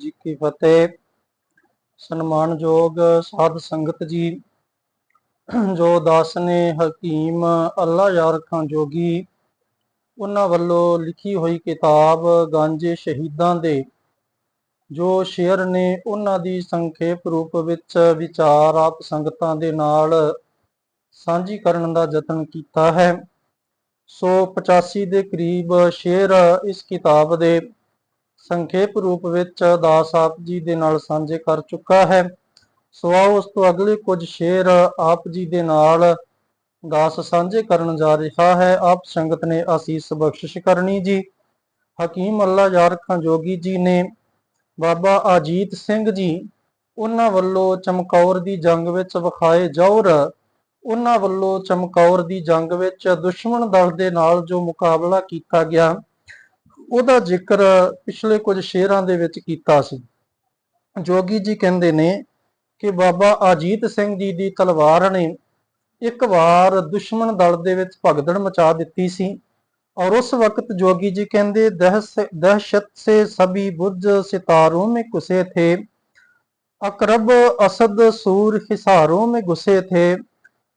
ਜੀ ਕੀ ਫਤਿਹ। ਸਨਮਾਨਯੋਗ ਸਾਧ ਸੰਗਤ ਜੀ, ਜੋ ਦਾਸ ਨੇ ਹਕੀਮ ਅੱਲਾ ਯਾਰ ਖਾਂ ਜੋਗੀ ਉਹਨਾਂ ਵੱਲੋਂ ਲਿਖੀ ਹੋਈ ਕਿਤਾਬ ਗਾਂਜੇ ਸ਼ਹੀਦਾਂ ਦੇ, ਜੋ ਸ਼ੇਅਰ ਨੇ ਉਹਨਾਂ ਦੀ ਸੰਖੇਪ ਰੂਪ ਵਿੱਚ ਵਿਚਾਰ ਆਪ ਸੰਗਤਾਂ ਦੇ ਨਾਲ ਸਾਂਝੀ ਕਰਨ ਦਾ ਯਤਨ ਕੀਤਾ ਹੈ। ਸੋ 85 ਦੇ ਕਰੀਬ ਸ਼ੇਅਰ ਇਸ ਕਿਤਾਬ ਦੇ ਸੰਖੇਪ ਰੂਪ ਵਿੱਚ ਦਾਸ ਆਪ ਜੀ ਦੇ ਨਾਲ ਸਾਂਝੇ ਕਰ ਚੁੱਕਾ ਹੈ। ਸੋ ਆਓ ਉਸ ਤੋਂ ਅਗਲੇ ਕੁਝ ਸ਼ੇਰ ਆਪ ਜੀ ਦੇ ਨਾਲ ਦਾਸ ਸਾਂਝੇ ਕਰਨ ਜਾ ਰਿਹਾ ਹੈ। ਆਪ ਸੰਗਤ ਨੇ ਆਸੀਸ ਬਖਸ਼ਿਸ਼ ਕਰਨੀ ਜੀ। ਹਕੀਮ ਅੱਲਾ ਯਾਰ ਖਾਂ ਜੋਗੀ ਜੀ ਨੇ ਬਾਬਾ ਅਜੀਤ ਸਿੰਘ ਜੀ ਉਹਨਾਂ ਵੱਲੋਂ ਚਮਕੌਰ ਦੀ ਜੰਗ ਵਿੱਚ ਵਿਖਾਏ ਜੌਰ ਉਹਨਾਂ ਵੱਲੋਂ ਚਮਕੌਰ ਦੀ ਜੰਗ ਵਿੱਚ ਦੁਸ਼ਮਣ ਦਲ ਦੇ ਨਾਲ ਜੋ ਮੁਕਾਬਲਾ ਕੀਤਾ ਗਿਆ ਉਹਦਾ ਜ਼ਿਕਰ ਪਿਛਲੇ ਕੁਝ ਸ਼ੇਰਾਂ ਦੇ ਵਿੱਚ ਕੀਤਾ ਸੀ ਜੋਗੀ ਜੀ ਕਹਿੰਦੇ ਨੇ ਕਿ ਬਾਬਾ ਅਜੀਤ ਸਿੰਘ ਜੀ ਦੀ ਤਲਵਾਰ ਨੇ ਇੱਕ ਵਾਰ ਦੁਸ਼ਮਣ ਦਲ ਦੇ ਵਿੱਚ ਭਗਦੜ ਮਚਾ ਦਿੱਤੀ ਸੀ और उस वक्त जोगी जी कहते दहस- दहशत से सभी बुर्ज सितारों में घुसे थे अकरब असद सूर हिसारों में घुसे थे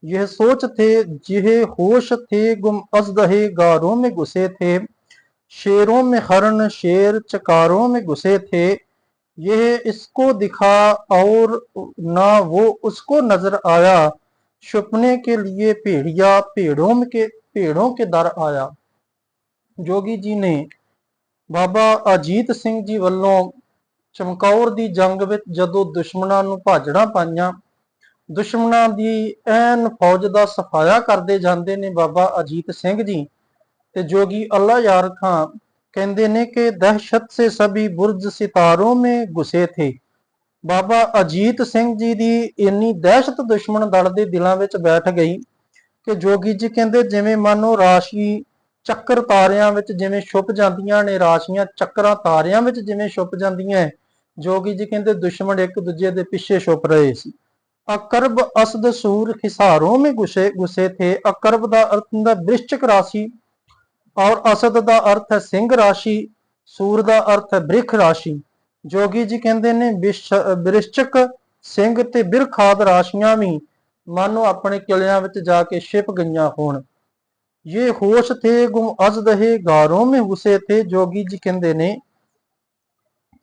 यह सोच थे जिह होश थे गुम अजदहे गारों में घुसे थे शेरों में हरण शेर चकारों में घुसे थे यह इसको दिखा और ना वो उसको नजर आया छुपने के लिए भेड़िया भेड़ों में के भेड़ों के दर आया ਜੋਗੀ ਜੀ ਨੇ ਬਾਬਾ ਅਜੀਤ ਸਿੰਘ ਜੀ ਵੱਲੋਂ ਚਮਕੌਰ ਦੀ ਜੰਗ ਵਿੱਚ ਜਦੋਂ ਦੁਸ਼ਮਣਾਂ ਨੂੰ ਭਾਜੜਾਂ ਪਾਈਆਂ ਦੁਸ਼ਮਣਾਂ ਦੀ ਐਨ ਫੌਜ ਦਾ ਸਫਾਇਆ ਕਰਦੇ ਜਾਂਦੇ ਨੇ ਬਾਬਾ ਅਜੀਤ ਸਿੰਘ ਜੀ ਤੇ ਜੋਗੀ ਅੱਲਾ ਯਾਰ ਖਾਂ ਕਹਿੰਦੇ ਨੇ ਕਿ ਦਹਿਸ਼ਤ ਸੇ ਸਭੀ ਬੁਰਜ ਸਿਤਾਰੋਂ ਮੇ ਘੁਸੇ ਥੇ। ਬਾਬਾ ਅਜੀਤ ਸਿੰਘ ਜੀ ਦੀ ਇੰਨੀ ਦਹਿਸ਼ਤ ਦੁਸ਼ਮਣ ਦਲ ਦੇ ਦਿਲਾਂ ਵਿੱਚ ਬੈਠ ਗਈ ਕਿ ਜੋਗੀ ਜੀ ਕਹਿੰਦੇ ਜਿਵੇਂ ਮਾਨੋ ਰਾਸ਼ੀ ਚੱਕਰ ਤਾਰਿਆਂ ਵਿੱਚ ਜਿਵੇਂ ਛੁਪ ਜਾਂਦੀਆਂ ਨੇ ਰਾਸ਼ੀਆਂ ਚੱਕਰਾਂ ਤਾਰਿਆਂ ਵਿੱਚ ਜਿਵੇਂ ਛੁਪ ਜਾਂਦੀਆਂ ਹੈ, ਜੋਗੀ ਜੀ ਕਹਿੰਦੇ ਦੁਸ਼ਮਣ ਇੱਕ ਦੂਜੇ ਦੇ ਪਿੱਛੇ ਛੁਪ ਰਹੇ ਸੀ। ਅਕਰਬ ਅਸਦ ਸੂਰ ਹਿਸਾਰੋਂ ਮੇ ਗੁਸੇ ਗੁਸੇ ਥੇ। ਅਕਰਬ ਦਾ ਅਰਥ ਹੁੰਦਾ ਬ੍ਰਿਸ਼ਚਕ ਰਾਸ਼ੀ ਔਰ ਅਸਦ ਦਾ ਅਰਥ ਹੈ ਸਿੰਘ ਰਾਸ਼ੀ, ਸੂਰ ਦਾ ਅਰਥ ਹੈ ਬ੍ਰਿਖ ਰਾਸ਼ੀ। ਜੋਗੀ ਜੀ ਕਹਿੰਦੇ ਨੇ ਬ੍ਰਿਸ਼ਚਕ ਸਿੰਘ ਤੇ ਬਿਰਖਾਦ ਰਾਸ਼ੀਆਂ ਵੀ ਮਾਨੋ ਆਪਣੇ ਕਿਲਿਆਂ ਵਿੱਚ ਜਾ ਕੇ ਛਿਪ ਗਈਆਂ ਹੋਣ। ਇਹ ਹੋਸ਼ ਤੇ ਗੁਮ ਅਜ਼ਦ ਹੈ ਗਾਰੋਂ ਮੇ ਹੁਸੇ ਤੇ ਜੋਗੀ ਜੀ ਕਹਿੰਦੇ ਨੇ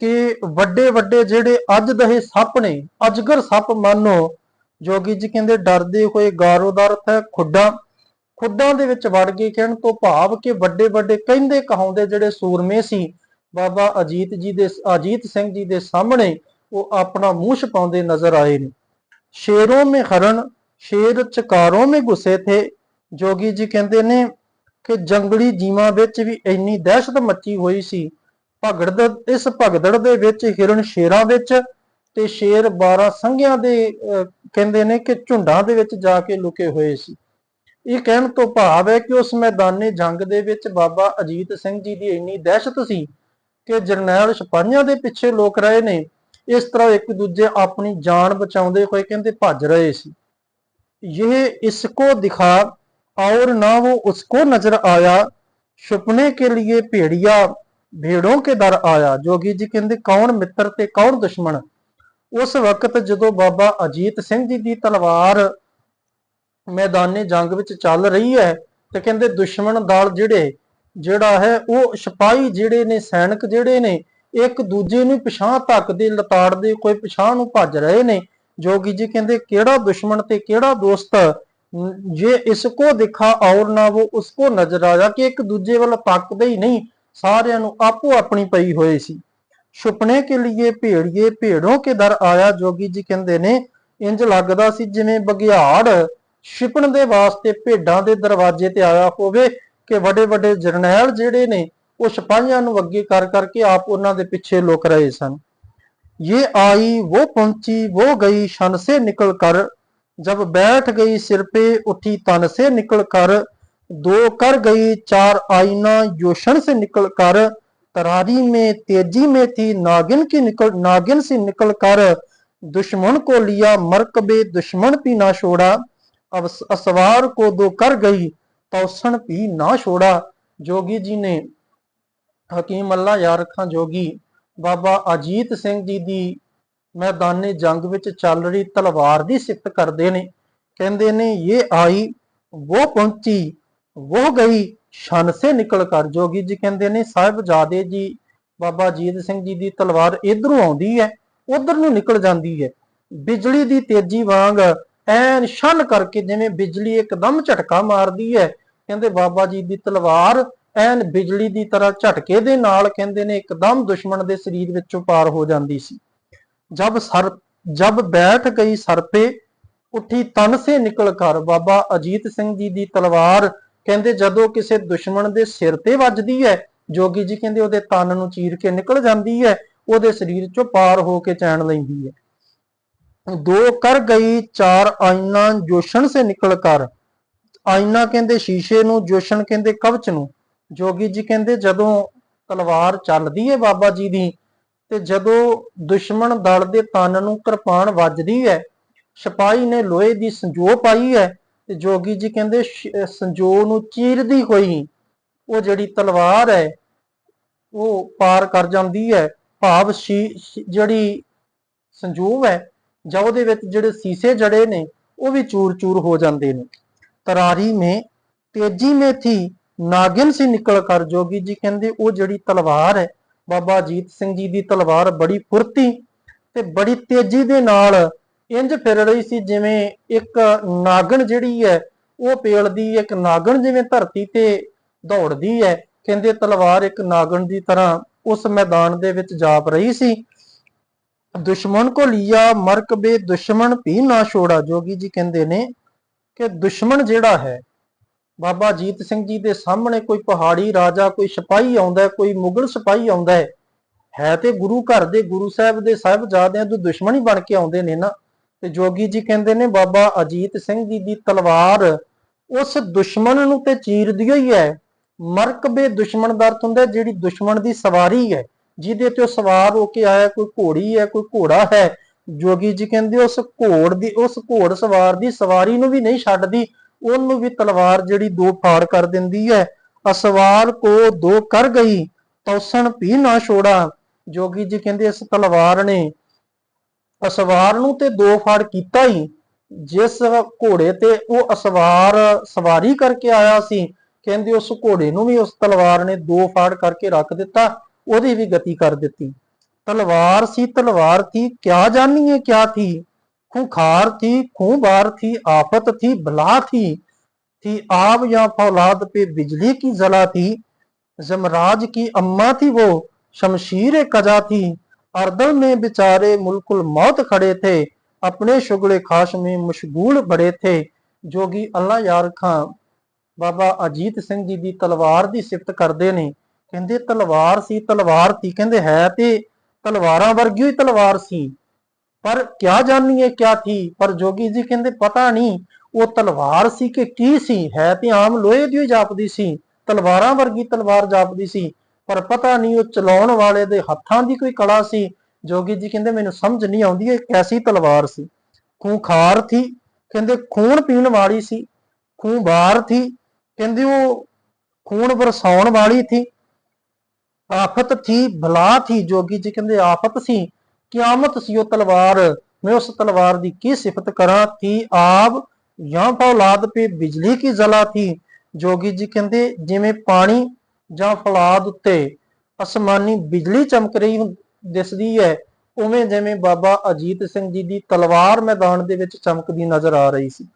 ਕਿ ਵੱਡੇ ਵੱਡੇ ਜਿਹੜੇ ਅੱਜ ਦਹੇ ਸੱਪ ਨੇ, ਅਜਗਰ ਸੱਪ ਮਾਨੋ, ਜੋਗੀ ਜੀ ਕਹਿੰਦੇ ਡਰਦੇ ਹੋਏ ਗਾਰੋ ਦਾ ਅਰਥ ਹੈ ਖੁੱਡਾ। ਖੁੱਡਾਂ ਦੇ ਵਿੱਚ ਵੜ ਗਏ ਕਹਿਣ ਤੋਂ ਭਾਵ ਕਿ ਵੱਡੇ ਵੱਡੇ ਕਹਿੰਦੇ ਕਹਾਉਂਦੇ ਜਿਹੜੇ ਸੂਰਮੇ ਸੀ ਬਾਬਾ ਅਜੀਤ ਜੀ ਦੇ ਅਜੀਤ ਸਿੰਘ ਜੀ ਦੇ ਸਾਹਮਣੇ ਉਹ ਆਪਣਾ ਮੂੰਹ ਛਪਾਉਂਦੇ ਨਜ਼ਰ ਆਏ ਨੇ। ਸ਼ੇਰੋਂ ਮੇ ਹਰਨ ਸ਼ੇਰ ਚਕਾਰੋਂ ਮੇ ਘੁਸੇ ਥੇ। ਜੋਗੀ ਜੀ ਕਹਿੰਦੇ ਨੇ ਕਿ ਜੰਗਲੀ ਜੀਵਾਂ ਵਿੱਚ ਵੀ ਇੰਨੀ ਦਹਿਸ਼ਤ ਮੱਚੀ ਹੋਈ ਸੀ। ਭਗੜ ਇਸ ਭਗਦੜ ਦੇ ਵਿੱਚ ਹਿਰਨ ਸ਼ੇਰਾਂ ਵਿੱਚ ਤੇ ਸ਼ੇਰ 12 ਸੰਘਿਆਂ ਦੇ ਅਹ, ਕਹਿੰਦੇ ਨੇ ਕਿ ਝੁੰਡਾਂ ਦੇ ਵਿੱਚ ਜਾ ਕੇ ਲੁਕੇ ਹੋਏ ਸੀ। ਇਹ ਕਹਿਣ ਤੋਂ ਭਾਵ ਹੈ ਕਿ ਉਸ ਮੈਦਾਨੀ ਜੰਗ ਦੇ ਵਿੱਚ ਬਾਬਾ ਅਜੀਤ ਸਿੰਘ ਜੀ ਦੀ ਇੰਨੀ ਦਹਿਸ਼ਤ ਸੀ ਕਿ ਜਰਨੈਲ ਸਿਪਾਹੀਆਂ ਦੇ ਪਿੱਛੇ ਲੋਕ ਰਹੇ ਨੇ, ਇਸ ਤਰ੍ਹਾਂ ਇੱਕ ਦੂਜੇ ਆਪਣੀ ਜਾਨ ਬਚਾਉਂਦੇ ਹੋਏ ਕਹਿੰਦੇ ਭੱਜ ਰਹੇ ਸੀ। ਇਹ ਇਸਕੋ ਦਿਖਾ ਔਰ ਨਾ ਉਹ ਉਸਕੋ ਨਜ਼ਰ ਆਇਆ ਸੁਪਨੇ ਕੇ ਲਈ ਭੇੜੀਆ, ਭੇੜੋਂ ਕੇ ਦਰ ਆਇਆ, ਜੋਗੀ ਜੀ ਕਹਿੰਦੇ ਕੌਣ ਮਿੱਤਰ ਤੇ ਕੌਣ ਦੁਸ਼ਮਣ? ਉਸ ਵਕਤ ਜਦੋਂ ਬਾਬਾ ਅਜੀਤ ਸਿੰਘ ਜੀ ਦੀ ਤਲਵਾਰ ਮੈਦਾਨੇ ਜੰਗ ਵਿੱਚ ਚੱਲ ਰਹੀ ਹੈ ਤੇ ਕਹਿੰਦੇ ਦੁਸ਼ਮਣ ਦਲ ਜਿਹੜੇ, ਜਿਹੜਾ ਹੈ ਉਹ ਸਿਪਾਹੀ ਜਿਹੜੇ ਨੇ, ਸੈਨਿਕ ਜਿਹੜੇ ਨੇ, ਇੱਕ ਦੂਜੇ ਨੂੰ ਪਿਛਾਂਹ ਤੱਕ ਦੇ ਲਤਾੜਦੇ, ਕੋਈ ਪਿਛਾਂ ਨੂੰ ਭੱਜ ਰਹੇ ਨੇ। ਜੋਗੀ ਜੀ ਕਹਿੰਦੇ ਕਿਹੜਾ ਦੁਸ਼ਮਣ ਤੇ ਕਿਹੜਾ ਦੋਸਤ, ਜੇ ਇਸਕੋ ਦਿਖਾ ਔਰ ਨਾ ਉਹ ਉਸਕੋ ਨਜ਼ਰ ਆਇਆ ਕਿ ਇੱਕ ਦੂਜੇ ਵੱਲ ਤੱਕਦੇ ਹੀ ਨਹੀਂ, ਸਾਰਿਆਂ ਨੂੰ ਆਪੋ ਆਪਣੀ ਪਈ ਹੋਈ ਸੀ। ਛੁਪਣੇ ਕੇ ਲਈ ਭੇੜੀਏ, ਭੇੜੋਂ ਕੇ ਦਰ ਆਇਆ, ਜੋਗੀ ਜੀ ਕਹਿੰਦੇ ਨੇ, ਇੰਜ ਲੱਗਦਾ ਸੀ ਜਿਵੇਂ ਬਗਿਆੜ ਛਿਪਣ ਦੇ ਵਾਸਤੇ ਭੇਡਾਂ ਦੇ ਦਰਵਾਜ਼ੇ ਤੇ ਆਇਆ ਹੋਵੇ ਕਿ ਵੱਡੇ ਵੱਡੇ ਜਰਨੈਲ ਜਿਹੜੇ ਨੇ ਉਹ ਸਿਪਾਹੀਆਂ ਨੂੰ ਅੱਗੇ ਕਰ ਕਰਕੇ ਆਪ ਉਹਨਾਂ ਦੇ ਪਿੱਛੇ ਲੁਕ ਰਹੇ ਸਨ ये आई वो पहुंची वो गई शन से निकल कर जब बैठ गई सिर पे उठी तन से निकल कर दो कर गई चार आईना योशन से निकल कर तरारी में तेजी में थी नागिन की निकल नागिन से निकल कर दुश्मन को लिया मरकबे दुश्मन भी ना छोड़ा अब असवार को दो कर गई तौसन भी ना छोड़ा जोगी जी ने हकीम अल्लाह यार खां जोगी ਬਾਬਾ ਅਜੀਤ ਸਿੰਘ ਜੀ ਦੀ ਮੈਦਾਨੇ ਜੰਗ ਵਿੱਚ ਚੱਲ ਰਹੀ ਤਲਵਾਰ ਦੀ ਸਿਫਤ ਕਰਦੇ ਨੇ ਕਹਿੰਦੇ ਨੇ ਇਹ ਆਈ ਉਹ ਪਹੁੰਚੀ ਉਹ ਗਈ ਸ਼ਨ ਸੇ ਨਿਕਲ ਕਰ ਜੋਗੀ ਜੀ ਕਹਿੰਦੇ ਨੇ ਸਾਹਿਬਜ਼ਾਦੇ ਜੀ ਬਾਬਾ ਅਜੀਤ ਸਿੰਘ ਜੀ ਦੀ ਤਲਵਾਰ ਇਧਰੋਂ ਆਉਂਦੀ ਹੈ ਉਧਰ ਨੂੰ ਨਿਕਲ ਜਾਂਦੀ ਹੈ ਬਿਜਲੀ ਦੀ ਤੇਜ਼ੀ ਵਾਂਗ ਐਨ ਸ਼ਨ ਕਰਕੇ ਜਿਵੇਂ ਬਿਜਲੀ ਇੱਕਦਮ ਝਟਕਾ ਮਾਰਦੀ ਹੈ, ਕਹਿੰਦੇ ਬਾਬਾ ਜੀ ਦੀ ਤਲਵਾਰ ਐਨ ਬਿਜਲੀ ਦੀ ਤਰ੍ਹਾਂ ਝਟਕੇ ਦੇ ਨਾਲ ਕਹਿੰਦੇ ਨੇ ਇੱਕਦਮ ਦੁਸ਼ਮਣ ਦੇ ਸਰੀਰ ਵਿੱਚੋਂ ਪਾਰ ਹੋ ਜਾਂਦੀ ਸੀ। ਜਬ ਸਰ, ਜਬ ਬੈਠ ਗਈ ਸਰਪੇ, ਉੱਠੀ ਤਨ ਸੇ ਨਿਕਲ ਕਰ ਬਾਬਾ ਅਜੀਤ ਸਿੰਘ ਜੀ ਦੀ ਤਲਵਾਰ ਕਹਿੰਦੇ ਜਦੋਂ ਕਿਸੇ ਦੁਸ਼ਮਣ ਦੇ ਸਿਰ ਤੇ ਵੱਜਦੀ ਹੈ, ਜੋਗੀ ਜੀ ਕਹਿੰਦੇ ਉਹਦੇ ਤਨ ਨੂੰ ਚੀਰ ਕੇ ਨਿਕਲ ਜਾਂਦੀ ਹੈ, ਉਹਦੇ ਸਰੀਰ ਚੋਂ ਪਾਰ ਹੋ ਕੇ ਚੈਨ ਲੈਂਦੀ ਹੈ। ਦੋ, ਕਰ ਗਈ, ਚਾਰ ਆਇਨਾ ਜੋਸ਼ਨ ਸੇ ਨਿਕਲ ਕਰ। ਆਇਨਾ ਕਹਿੰਦੇ ਸ਼ੀਸ਼ੇ ਨੂੰ ਜੋਸ਼ਨ ਕਹਿੰਦੇ ਕਵਚ ਨੂੰ। ਜੋਗੀ ਜੀ ਕਹਿੰਦੇ ਜਦੋਂ ਤਲਵਾਰ ਚੱਲਦੀ ਹੈ ਬਾਬਾ ਜੀ ਦੀ, ਤੇ ਜਦੋਂ ਦੁਸ਼ਮਣ ਦਲ ਦੇ ਤਨ ਨੂੰ ਕਿਰਪਾਨ ਵੱਜਦੀ ਹੈ ਸਿਪਾਹੀ ਨੇ ਲੋਹੇ ਦੀ ਸੰਜੋ ਪਾਈ ਹੈ ਤੇ ਜੋਗੀ ਜੀ ਕਹਿੰਦੇ ਸੰਜੋ ਨੂੰ ਚੀਰਦੀ ਹੋਈ, ਉਹ ਜਿਹੜੀ ਤਲਵਾਰ ਹੈ ਉਹ ਪਾਰ ਕਰ ਜਾਂਦੀ ਹੈ ਭਾਵ ਸ਼ੀ- ਜਿਹੜੀ ਸੰਜੂਵ ਹੈ ਜਾਂ ਉਹਦੇ ਵਿੱਚ ਜਿਹੜੇ ਸੀਸੇ ਜੜੇ ਨੇ, ਉਹ ਵੀ ਚੂਰ-ਚੂਰ ਹੋ ਜਾਂਦੇ ਨੇ। ਤਰਾਰੀ ਮੇ, ਤੇਜੀ ਮੇ ਥੀ, ਨਾਗਿਨ ਸੀ ਨਿਕਲ ਕਰ ਜੋਗੀ ਜੀ ਕਹਿੰਦੇ, ਉਹ ਜਿਹੜੀ ਤਲਵਾਰ ਹੈ, ਬਾਬਾ ਅਜੀਤ ਸਿੰਘ ਜੀ ਦੀ ਤਲਵਾਰ ਬੜੀ ਫੁਰਤੀ ਤੇ ਬੜੀ ਤੇਜ਼ੀ ਦੇ ਨਾਲ ਇੰਜ ਫਿਰ ਰਹੀ ਸੀ ਜਿਵੇਂ ਇੱਕ ਨਾਗਣ ਜਿਹੜੀ ਹੈ, ਉਹ ਪੇਲਦੀ ਇੱਕ ਨਾਗਣ ਜਿਵੇਂ ਧਰਤੀ ਤੇ ਦੌੜਦੀ ਹੈ। ਕਹਿੰਦੇ ਤਲਵਾਰ ਇੱਕ ਨਾਗਣ ਦੀ ਤਰ੍ਹਾਂ ਉਸ ਮੈਦਾਨ ਦੇ ਵਿੱਚ ਜਾਪ ਰਹੀ ਸੀ। ਦੁਸ਼ਮਣ ਕੋ ਲਿਆ ਮਰਕਬੇ ਦੁਸ਼ਮਣ ਵੀ ਨਾ ਛੋੜਾ। ਜੋਗੀ ਜੀ ਕਹਿੰਦੇ ਨੇ ਕਿ ਦੁਸ਼ਮਣ ਜਿਹੜਾ ਹੈ, ਬਾਬਾ ਅਜੀਤ ਸਿੰਘ ਜੀ ਦੇ ਸਾਹਮਣੇ ਕੋਈ ਪਹਾੜੀ ਰਾਜਾ, ਕੋਈ ਸਿਪਾਹੀ ਆਉਂਦਾ, ਕੋਈ ਮੁਗਲ ਸਿਪਾਹੀ ਆਉਂਦਾ ਹੈ ਹੈ ਤੇ ਗੁਰੂ ਘਰ ਦੇ ਗੁਰੂ ਸਾਹਿਬ ਦੇ ਸਾਹਿਬਜ਼ਾਦਿਆਂ ਤੋਂ ਦੁਸ਼ਮਣ ਹੀ ਬਣ ਕੇ ਆਉਂਦੇ ਨੇ ਨਾ। ਤੇ ਜੋਗੀ ਜੀ ਕਹਿੰਦੇ ਨੇ, ਬਾਬਾ ਅਜੀਤ ਸਿੰਘ ਜੀ ਦੀ ਤਲਵਾਰ ਉਸ ਦੁਸ਼ਮਣ ਨੂੰ ਤੇ ਚੀਰਦੀ ਹੀ ਹੈ। ਮਰਕਬੇ ਦੁਸ਼ਮਣ ਦਾ ਅਰਥ ਹੁੰਦਾ ਜਿਹੜੀ ਦੁਸ਼ਮਣ ਦੀ ਸਵਾਰੀ ਹੈ। ਜਿਹਦੇ ਤੇ ਉਹ ਸਵਾਰ ਹੋ ਕੇ ਆਇਆ, ਕੋਈ ਘੋੜੀ ਹੈ, ਕੋਈ ਘੋੜਾ ਹੈ, ਜੋਗੀ ਜੀ ਕਹਿੰਦੇ ਉਸ ਘੋੜ ਦੀ, ਉਸ ਘੋੜ ਸਵਾਰ ਦੀ ਸਵਾਰੀ ਨੂੰ ਵੀ ਨਹੀਂ ਛੱਡਦੀ, ਉਹਨੂੰ ਵੀ ਤਲਵਾਰ ਜਿਹੜੀ ਦੋ ਫਾੜ ਕਰ ਦਿੰਦੀ ਹੈ। ਅਸਵਾਰ ਕੋ ਦੋ ਕਰ ਗਈ, ਤੌਸਣ ਵੀ ਨਾ ਛੋੜਾ। ਜੋਗੀ ਜੀ ਕਹਿੰਦੇ ਇਸ ਤਲਵਾਰ ਨੇ ਅਸਵਾਰ ਨੂੰ ਤੇ ਦੋ ਫਾੜ ਕੀਤਾ ਹੀ। ਜਿਸ ਘੋੜੇ ਤੇ ਉਹ ਅਸਵਾਰ ਸਵਾਰੀ ਕਰਕੇ ਆਇਆ ਸੀ, ਕਹਿੰਦੇ ਉਸ ਘੋੜੇ ਨੂੰ ਵੀ ਉਸ ਤਲਵਾਰ ਨੇ ਦੋ ਫਾੜ ਕਰਕੇ ਰੱਖ ਦਿੱਤਾ। ਉਹਦੀ ਵੀ ਗਤੀ ਕਰ ਦਿੱਤੀ ਤਲਵਾਰ ਸੀ ਤਲਵਾਰ ਥੀ ਕਿਆ ਜਾਨੀਏ ਕਿਆ ਥੀ खूंखार थी खूंबार थी आफत थी बला थी थी आब या फौलाद पे बिजली की जला थी जमराज की अम्मा थी वो शमशीर कजा थी अर्दल में बेचारे मुल्कुल मौत खड़े थे अपने शुगले खाश में मशगूल बड़े थे जोगी अल्लाह यार खां ਬਾਬਾ ਅਜੀਤ ਸਿੰਘ ਜੀ ਦੀ ਤਲਵਾਰ ਦੀ ਸਿਫਤ ਕਰਦੇ ਨੇ ਕਹਿੰਦੇ ਤਲਵਾਰ ਸੀ ਤਲਵਾਰ ਸੀ, ਕਹਿੰਦੇ ਹੈ ਤੇ ਤਲਵਾਰਾਂ ਵਰਗੀ ਹੀ ਤਲਵਾਰ ਸੀ। ਪਰ ਕਿਆ ਜਾਣੀਏ ਕਿਆ ਥੀ? ਪਰ ਜੋਗੀ ਜੀ ਕਹਿੰਦੇ ਪਤਾ ਨਹੀਂ ਉਹ ਤਲਵਾਰ ਸੀ ਕਿ ਕੀ ਸੀ? ਹੈ ਤੇ ਆਮ ਲੋਹੇ ਦੀ ਜਾਪਦੀ ਸੀ, ਤਲਵਾਰਾਂ ਵਰਗੀ ਤਲਵਾਰ ਜਾਪਦੀ ਸੀ, ਪਰ ਪਤਾ ਨਹੀਂ ਉਹ ਚਲਾਉਣ ਵਾਲੇ ਦੇ ਹੱਥਾਂ ਦੀ ਕੋਈ ਕਲਾ ਸੀ। ਜੋਗੀ ਜੀ ਕਹਿੰਦੇ ਮੈਨੂੰ ਸਮਝ ਨਹੀਂ ਆਉਂਦੀ ਇਹ ਕੈਸੀ ਤਲਵਾਰ ਸੀ। ਖੂੰਖਾਰ ਥੀ, ਕਹਿੰਦੇ ਖੂਨ ਪੀਣ ਵਾਲੀ ਸੀ। ਖੂੰਬਾਰ ਥੀ, ਕਹਿੰਦੇ ਉਹ ਖੂਨ ਵਰਸਾਉਣ ਵਾਲੀ ਥੀ। ਆਫਤ ਥੀ ਬਲਾ ਥੀ, ਜੋਗੀ ਜੀ ਕਹਿੰਦੇ ਆਫਤ ਸੀ। ਕਿਆਮਤ ਸੀ ਉਹ ਤਲਵਾਰ, ਮੈਂ ਉਸ ਤਲਵਾਰ ਦੀ ਕੀ ਸਿਫਤ ਕਰਾਂ? ਥੀ ਆਪ ਜਾਂ ਫੌਲਾਦ ਪੇ ਬਿਜਲੀ ਕੀ ਜ਼ਲਾ ਥੀ? ਜੋਗੀ ਜੀ ਕਹਿੰਦੇ, ਜਿਵੇਂ ਪਾਣੀ ਜਾਂ ਫੌਲਾਦ ਉੱਤੇ ਅਸਮਾਨੀ ਬਿਜਲੀ ਚਮਕ ਰਹੀ ਦਿਸਦੀ ਹੈ, ਉਵੇਂ ਜਿਵੇਂ ਬਾਬਾ ਅਜੀਤ ਸਿੰਘ ਜੀ ਦੀ ਤਲਵਾਰ ਮੈਦਾਨ ਦੇ ਵਿੱਚ ਚਮਕਦੀ ਨਜ਼ਰ ਆ ਰਹੀ ਸੀ।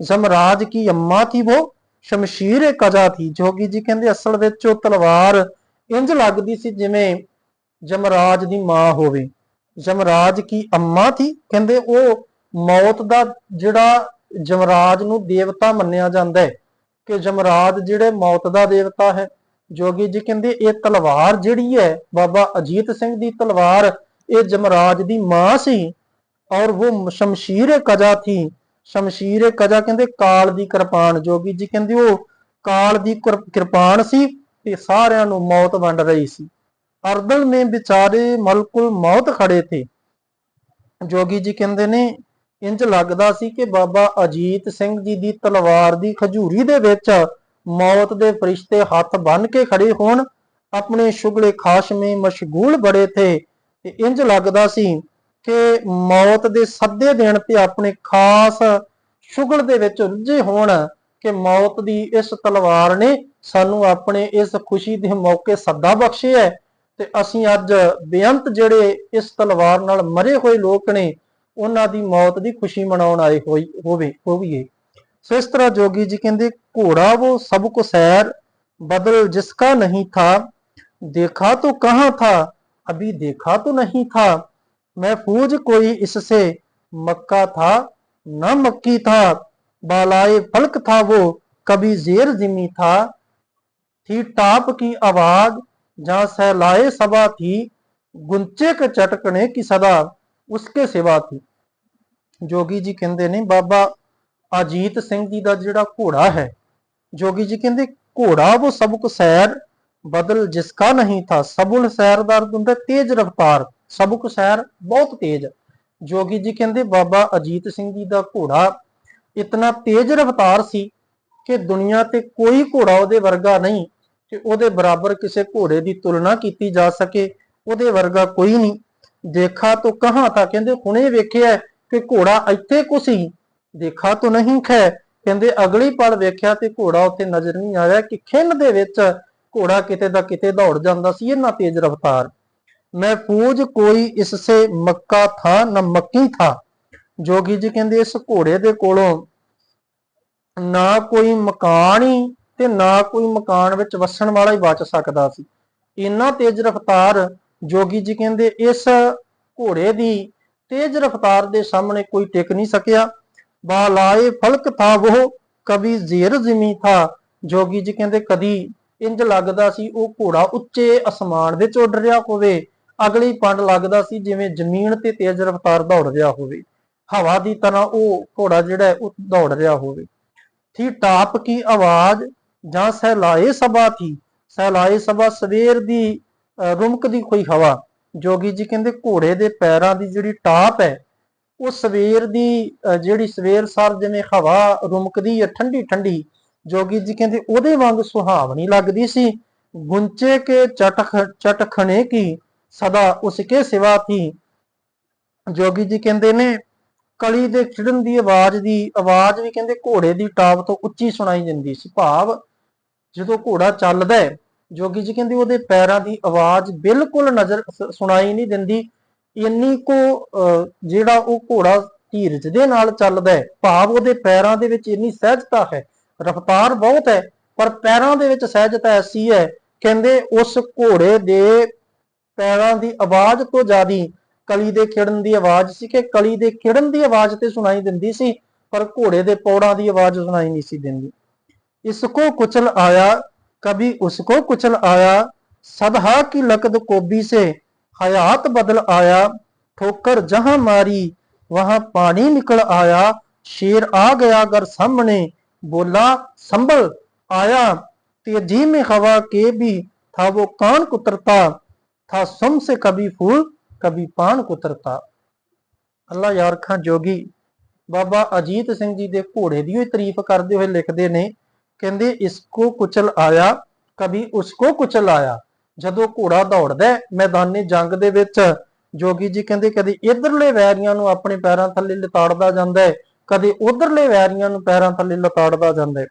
ਜ਼ਮਰਾਜ ਕੀ ਅੰਮਾ ਥੀ ਉਹ ਸ਼ਮਸ਼ੀਰ ਕਜਾ ਥੀ। ਜੋਗੀ ਜੀ ਕਹਿੰਦੇ, ਅਸਲ ਵਿੱਚ ਉਹ ਤਲਵਾਰ ਇੰਜ ਲੱਗਦੀ ਸੀ ਜਿਵੇਂ ਜਮਰਾਜ ਦੀ ਮਾਂ ਹੋਵੇ। ਜਮਰਾਜ ਕੀ ਅੰਮਾ ਥੀ? ਕਹਿੰਦੇ ਉਹ ਮੌਤ ਦਾ ਜਿਹੜਾ ਜਮਰਾਜ ਨੂੰ ਦੇਵਤਾ ਮੰਨਿਆ ਜਾਂਦਾ ਹੈ, ਕਿ ਜਮਰਾਜ ਜਿਹੜੇ ਮੌਤ ਦਾ ਦੇਵਤਾ ਹੈ। ਜੋਗੀ ਜੀ ਕਹਿੰਦੇ ਇਹ ਤਲਵਾਰ ਜਿਹੜੀ ਹੈ, ਬਾਬਾ ਅਜੀਤ ਸਿੰਘ ਦੀ ਤਲਵਾਰ, ਇਹ ਜਮਰਾਜ ਦੀ ਮਾਂ ਸੀ ਔਰ ਉਹ ਸ਼ਮਸ਼ੀਰ ਕਜਾ ਥੀ। ਸ਼ਮਸ਼ੀਰ ਕਜਾ ਕਹਿੰਦੇ ਕਾਲ ਦੀ ਕਿਰਪਾਨ। ਜੋਗੀ ਜੀ ਕਹਿੰਦੇ ਉਹ ਕਾਲ ਦੀ ਕਿਰ- ਕਿਰਪਾਨ ਸੀ ਤੇ ਸਾਰਿਆਂ ਨੂੰ ਮੌਤ ਵੰਡ ਰਹੀ ਸੀ। ਅਰਦਲ ਨੇ ਵਿਚਾਰੇ ਮਲਕੁਲ ਮੌਤ ਖੜੇ ਥੇ। ਜੋਗੀ ਜੀ ਕਹਿੰਦੇ ਨੇ ਇੰਜ ਲੱਗਦਾ ਸੀ ਕਿ ਬਾਬਾ ਅਜੀਤ ਸਿੰਘ ਜੀ ਦੀ ਤਲਵਾਰ ਦੀ ਖਜੂਰੀ ਦੇ ਵਿੱਚ ਮੌਤ ਦੇ ਫਰਿਸ਼ਤੇ ਹੱਥ ਬੰਨ ਕੇ ਖੜੇ ਹੋਣ, ਆਪਣੇ ਸ਼ੁਗਲੇ ਖਾਸ਼ ਮੇ ਮਸ਼ਗੂਲ ਬੜੇ ਥੇ। ਤੇ ਇੰਜ ਲੱਗਦਾ ਸੀ ਕਿ ਮੌਤ ਦੇ ਸੱਦੇ ਦੇਣ ਤੇ ਆਪਣੇ ਖਾਸ ਸ਼ੁਗਲ ਦੇ ਵਿੱਚ ਉਲਝੇ ਹੋਣ ਕਿ ਮੌਤ ਦੀ ਇਸ ਤਲਵਾਰ ਨੇ ਸਾਨੂੰ ਆਪਣੇ ਇਸ ਖੁਸ਼ੀ ਦੇ ਮੌਕੇ ਸੱਦਾ ਬਖਸ਼ਿਆ ਹੈ ਤੇ ਅਸੀਂ ਅੱਜ ਬੇਅੰਤ ਜਿਹੜੇ ਇਸ ਤਲਵਾਰ ਨਾਲ ਮਰੇ ਹੋਏ ਲੋਕ ਨੇ, ਉਹਨਾਂ ਦੀ ਮੌਤ ਦੀ ਖੁਸ਼ੀ ਮਨਾਉਣ ਆਏ ਹੋਈ, ਹੋਵੇ, ਹੋਵੀਏ। ਸੋ ਇਸ ਤਰ੍ਹਾਂ ਜੋਗੀ ਜੀ ਕਹਿੰਦੇ, ਘੋੜਾ ਉਹ ਸਭ ਕੋ ਸੈਰ, ਬਦਲ ਜਿਸਕਾ ਨਹੀਂ ਥਾ, ਦੇਖਾ ਤੋ ਕਹਾਂ ਥਾ, ਅਭੀ ਦੇਖਾ ਤੋ ਨਹੀਂ ਥਾ ਮਹਿਫੂਜ਼ ਕੋਈ ਇਸਸੇ ਮੱਕਾ ਥਾ, ਨਾ ਮੱਕੀ ਥਾ। बालाए फलक था वो कभी जेर जिमी था थी टाप की आवाज जहाँ सहलाए सभा थी गुंचे के चटकने की सदा उसके सिवा थी ਜੋਗੀ ਜੀ ਕਹਿੰਦੇ ਨੇ ਬਾਬਾ ਅਜੀਤ ਸਿੰਘ ਜੀ ਦਾ ਜਿਹੜਾ ਘੋੜਾ ਹੈ ਜੋਗੀ ਜੀ ਕਹਿੰਦੇ ਘੋੜਾ ਉਹ ਸਬਕ ਸੈਰ ਬਦਲ ਜਿਸਕਾ ਨਹੀਂ ਥਾ ਸਬੁਲ ਸੈਰ ਦਾ ਅਰਥ ਹੁੰਦਾ ਤੇਜ਼ ਰਫ਼ਤਾਰ ਸਬਕ ਸੈਰ ਬਹੁਤ ਤੇਜ਼ ਜੋਗੀ ਜੀ ਕਹਿੰਦੇ ਬਾਬਾ ਅਜੀਤ ਸਿੰਘ ਜੀ ਦਾ ਘੋੜਾ ਇਤਨਾ ਤੇਜ਼ ਰਫ਼ਤਾਰ ਸੀ ਕਿ ਦੁਨੀਆ ਤੇ ਕੋਈ ਘੋੜਾ ਉਹਦੇ ਵਰਗਾ ਨਹੀਂ ਕਿ ਉਹਦੇ ਬਰਾਬਰ ਕਿਸੇ ਘੋੜੇ ਦੀ ਤੁਲਨਾ ਕੀਤੀ ਜਾ ਸਕੇ, ਉਹਦੇ ਵਰਗਾ ਕੋਈ ਨਹੀਂ। ਦੇਖਾ ਤੋ ਕਹਾ ਤਾਂ ਕਹਿੰਦੇ ਹੁਣੇ ਵੇਖਿਆ ਕਿ ਘੋੜਾ ਇੱਥੇ ਕੁਸੀ ਦੇਖਾ ਤੋ ਨਹੀਂ ਖੈ, ਕਹਿੰਦੇ ਅਗਲੀ ਪਲ ਵੇਖਿਆ ਤੇ ਘੋੜਾ ਉੱਥੇ ਨਜ਼ਰ ਨਹੀਂ ਆਇਆ ਕਿ ਖਿੰਨ ਦੇ ਵਿੱਚ ਘੋੜਾ ਕਿਤੇ ਦਾ ਕਿਤੇ ਦੌੜ ਜਾਂਦਾ ਸੀ ਇੰਨਾ ਤੇਜ਼ ਰਫ਼ਤਾਰ। ਮਹਿਫੂਜ਼ ਕੋਈ ਇਸ ਸੇ ਮੱਕਾ ਥਾ ਨਾ ਮੱਕੀ ਥਾ। ਜੋਗੀ ਜੀ ਕਹਿੰਦੇ ਇਸ ਘੋੜੇ ਦੇ ਕੋਲੋਂ ਨਾ ਕੋਈ ਮਕਾਨ ਹੀ ਤੇ ਨਾ ਕੋਈ ਮਕਾਨ ਵਿੱਚ ਵਸਣ ਵਾਲਾ ਹੀ ਬਚ ਸਕਦਾ ਸੀ। ਇੰਨਾ ਤੇਜ਼ ਰਫ਼ਤਾਰ ਜੋਗੀ ਜੀ ਕਹਿੰਦੇ ਇਸ ਘੋੜੇ ਦੀ ਤੇਜ਼ ਰਫ਼ਤਾਰ ਦੇ ਸਾਹਮਣੇ ਕੋਈ ਟਿਕ ਨਹੀਂ ਸਕਿਆ। ਬਾਲਾਏ ਫਲਕ ਥਾ ਉਹ ਕਵੀ ਜ਼ੇਰ ਜ਼ਮੀ ਥਾ। ਜੋਗੀ ਜੀ ਕਹਿੰਦੇ ਕਦੀ ਇੰਜ ਲੱਗਦਾ ਸੀ ਉਹ ਘੋੜਾ ਉੱਚੇ ਅਸਮਾਨ ਵਿੱਚ ਉੱਡ ਰਿਹਾ ਹੋਵੇ, ਅਗਲੀ ਪੰਡ ਲੱਗਦਾ ਸੀ ਜਿਵੇਂ ਜ਼ਮੀਨ ਤੇ ਤੇਜ਼ ਰਫ਼ਤਾਰ ਦੌੜ ਰਿਹਾ ਹੋਵੇ। ਹਵਾ ਦੀ ਤਰ੍ਹਾਂ ਉਹ ਘੋੜਾ ਜਿਹੜਾ ਉਹ ਦੌੜ ਰਿਹਾ ਹੋਵੇ। ਥੀ ਟਾਪ ਕੀ ਆਵਾਜ਼ ਜਾਂ ਸਹਿਲਾਏ ਸਭਾ ਥੀ ਸਹਿਲਾਏ ਸਭਾ ਸਵੇਰ ਦੀ ਰੁਮਕਦੀ ਕੋਈ ਹਵਾ। ਜੋਗੀ ਜੀ ਕਹਿੰਦੇ ਘੋੜੇ ਦੇ ਪੈਰਾਂ ਦੀ ਜਿਹੜੀ ਟਾਪ ਹੈ, ਉਹ ਸਵੇਰ ਦੀ ਜਿਹੜੀ ਸਵੇਰ ਸਰ ਜਿਵੇਂ ਹਵਾ ਰੁਮਕਦੀ ਹੈ, ਠੰਡੀ ਠੰਡੀ, ਜੋਗੀ ਜੀ ਕਹਿੰਦੇ ਉਹਦੇ ਵਾਂਗ ਸੁਹਾਵਣੀ ਲੱਗਦੀ ਸੀ। ਗੁੰਚੇ ਕੇ ਚਟਖ, ਚਟਖਣੇ ਕੀ? ਸਦਾ ਉਸਕੇ ਸਿਵਾ ਥੀ ਜੋਗੀ ਜੀ ਕਹਿੰਦੇ ਨੇ ਕਲੀ ਦੇ ਖਿੜਨ ਦੀ ਆਵਾਜ਼ ਦੀ, ਆਵਾਜ਼ ਵੀ ਕਹਿੰਦੇ ਘੋੜੇ ਦੀ ਟਾਪ ਤੋਂ ਉੱਚੀ ਸੁਣਾਈ ਦਿੰਦੀ ਸੀ। ਭਾਵ ਜਦੋਂ ਘੋੜਾ ਚੱਲਦਾ ਹੈ, ਜੋਗੀ ਜੀ ਕਹਿੰਦੇ ਉਹਦੇ ਪੈਰਾਂ ਦੀ ਆਵਾਜ਼ ਬਿਲਕੁਲ ਨਜ਼ਰ ਸੁਣਾਈ ਨਹੀਂ ਦਿੰਦੀ। ਇੰਨੀ ਕੋ ਜਿਹੜਾ ਉਹ ਘੋੜਾ ਧੀਰਜ ਦੇ ਨਾਲ ਚੱਲਦਾ ਹੈ, ਭਾਵ ਉਹਦੇ ਪੈਰਾਂ ਦੇ ਵਿੱਚ ਇੰਨੀ ਸਹਿਜਤਾ ਹੈ, ਰਫ਼ਤਾਰ ਬਹੁਤ ਹੈ, ਪਰ ਪੈਰਾਂ ਦੇ ਵਿੱਚ ਸਹਿਜਤਾ ਐਸੀ ਹੈ, ਕਹਿੰਦੇ ਉਸ ਘੋੜੇ ਦੇ ਪੈਰਾਂ ਦੀ ਆਵਾਜ਼ ਤੋਂ ਜ਼ਿਆਦੀ ਕਲੀ ਦੇ ਖਿੜਨ ਦੀ ਆਵਾਜ਼ ਸੀ ਕਿ ਕਲੀ ਦੇ ਖਿੜਨ ਦੀ ਆਵਾਜ਼ ਤੇ ਸੁਣਾਈ ਦਿੰਦੀ ਸੀ ਪਰ ਘੋੜੇ ਦੇ ਪੌੜਾਂ ਦੀ ਆਵਾਜ਼ ਸੁਣਾਈ ਨਹੀਂ ਸੀ ਦਿੰਦੀ ਇਸਕੋ ਕੁਚਲ ਆਇਆ कभी उसको कुचल आया सदहा की लकद कोबी से हयात बदल आया ठोकर जहां मारी वहां पानी निकल आया शेर आ गया घर सामने बोला संभल आया तेजी में हवा के भी था वो कान कुतरता था सुम से कभी फूल ਕਬੀ ਪਾਣ ਕੁਤਰਤਾ। ਅੱਲਾ ਯਾਰ ਖਾਂ ਜੋਗੀ, ਬਾਬਾ ਅਜੀਤ ਸਿੰਘ ਜੀ ਦੇ ਘੋੜੇ ਦੀ ਹੀ ਤਾਰੀਫ ਕਰਦੇ ਹੋਏ ਲਿਖਦੇ ਨੇ, ਕਹਿੰਦੇ, ਇਸ ਕੋ ਕੁਚਲ ਆਇਆ ਕਬੀ ਉਸ ਕੋ ਕੁਚਲ ਆਇਆ। ਜਦੋਂ ਘੋੜਾ ਦੌੜਦਾ ਹੈ ਮੈਦਾਨੇ ਜੰਗ ਦੇ ਵਿੱਚ, ਜੋਗੀ ਜੀ ਕਹਿੰਦੇ, ਕਦੇ ਇਧਰਲੇ ਵੈਰੀਆਂ ਨੂੰ ਆਪਣੇ ਪੈਰਾਂ ਥੱਲੇ ਲਤਾੜਦਾ ਜਾਂਦਾ ਹੈ, ਕਦੇ ਉਧਰਲੇ ਵੈਰੀਆਂ ਨੂੰ ਪੈਰਾਂ ਥੱਲੇ ਲਤਾੜਦਾ ਜਾਂਦਾ ਹੈ।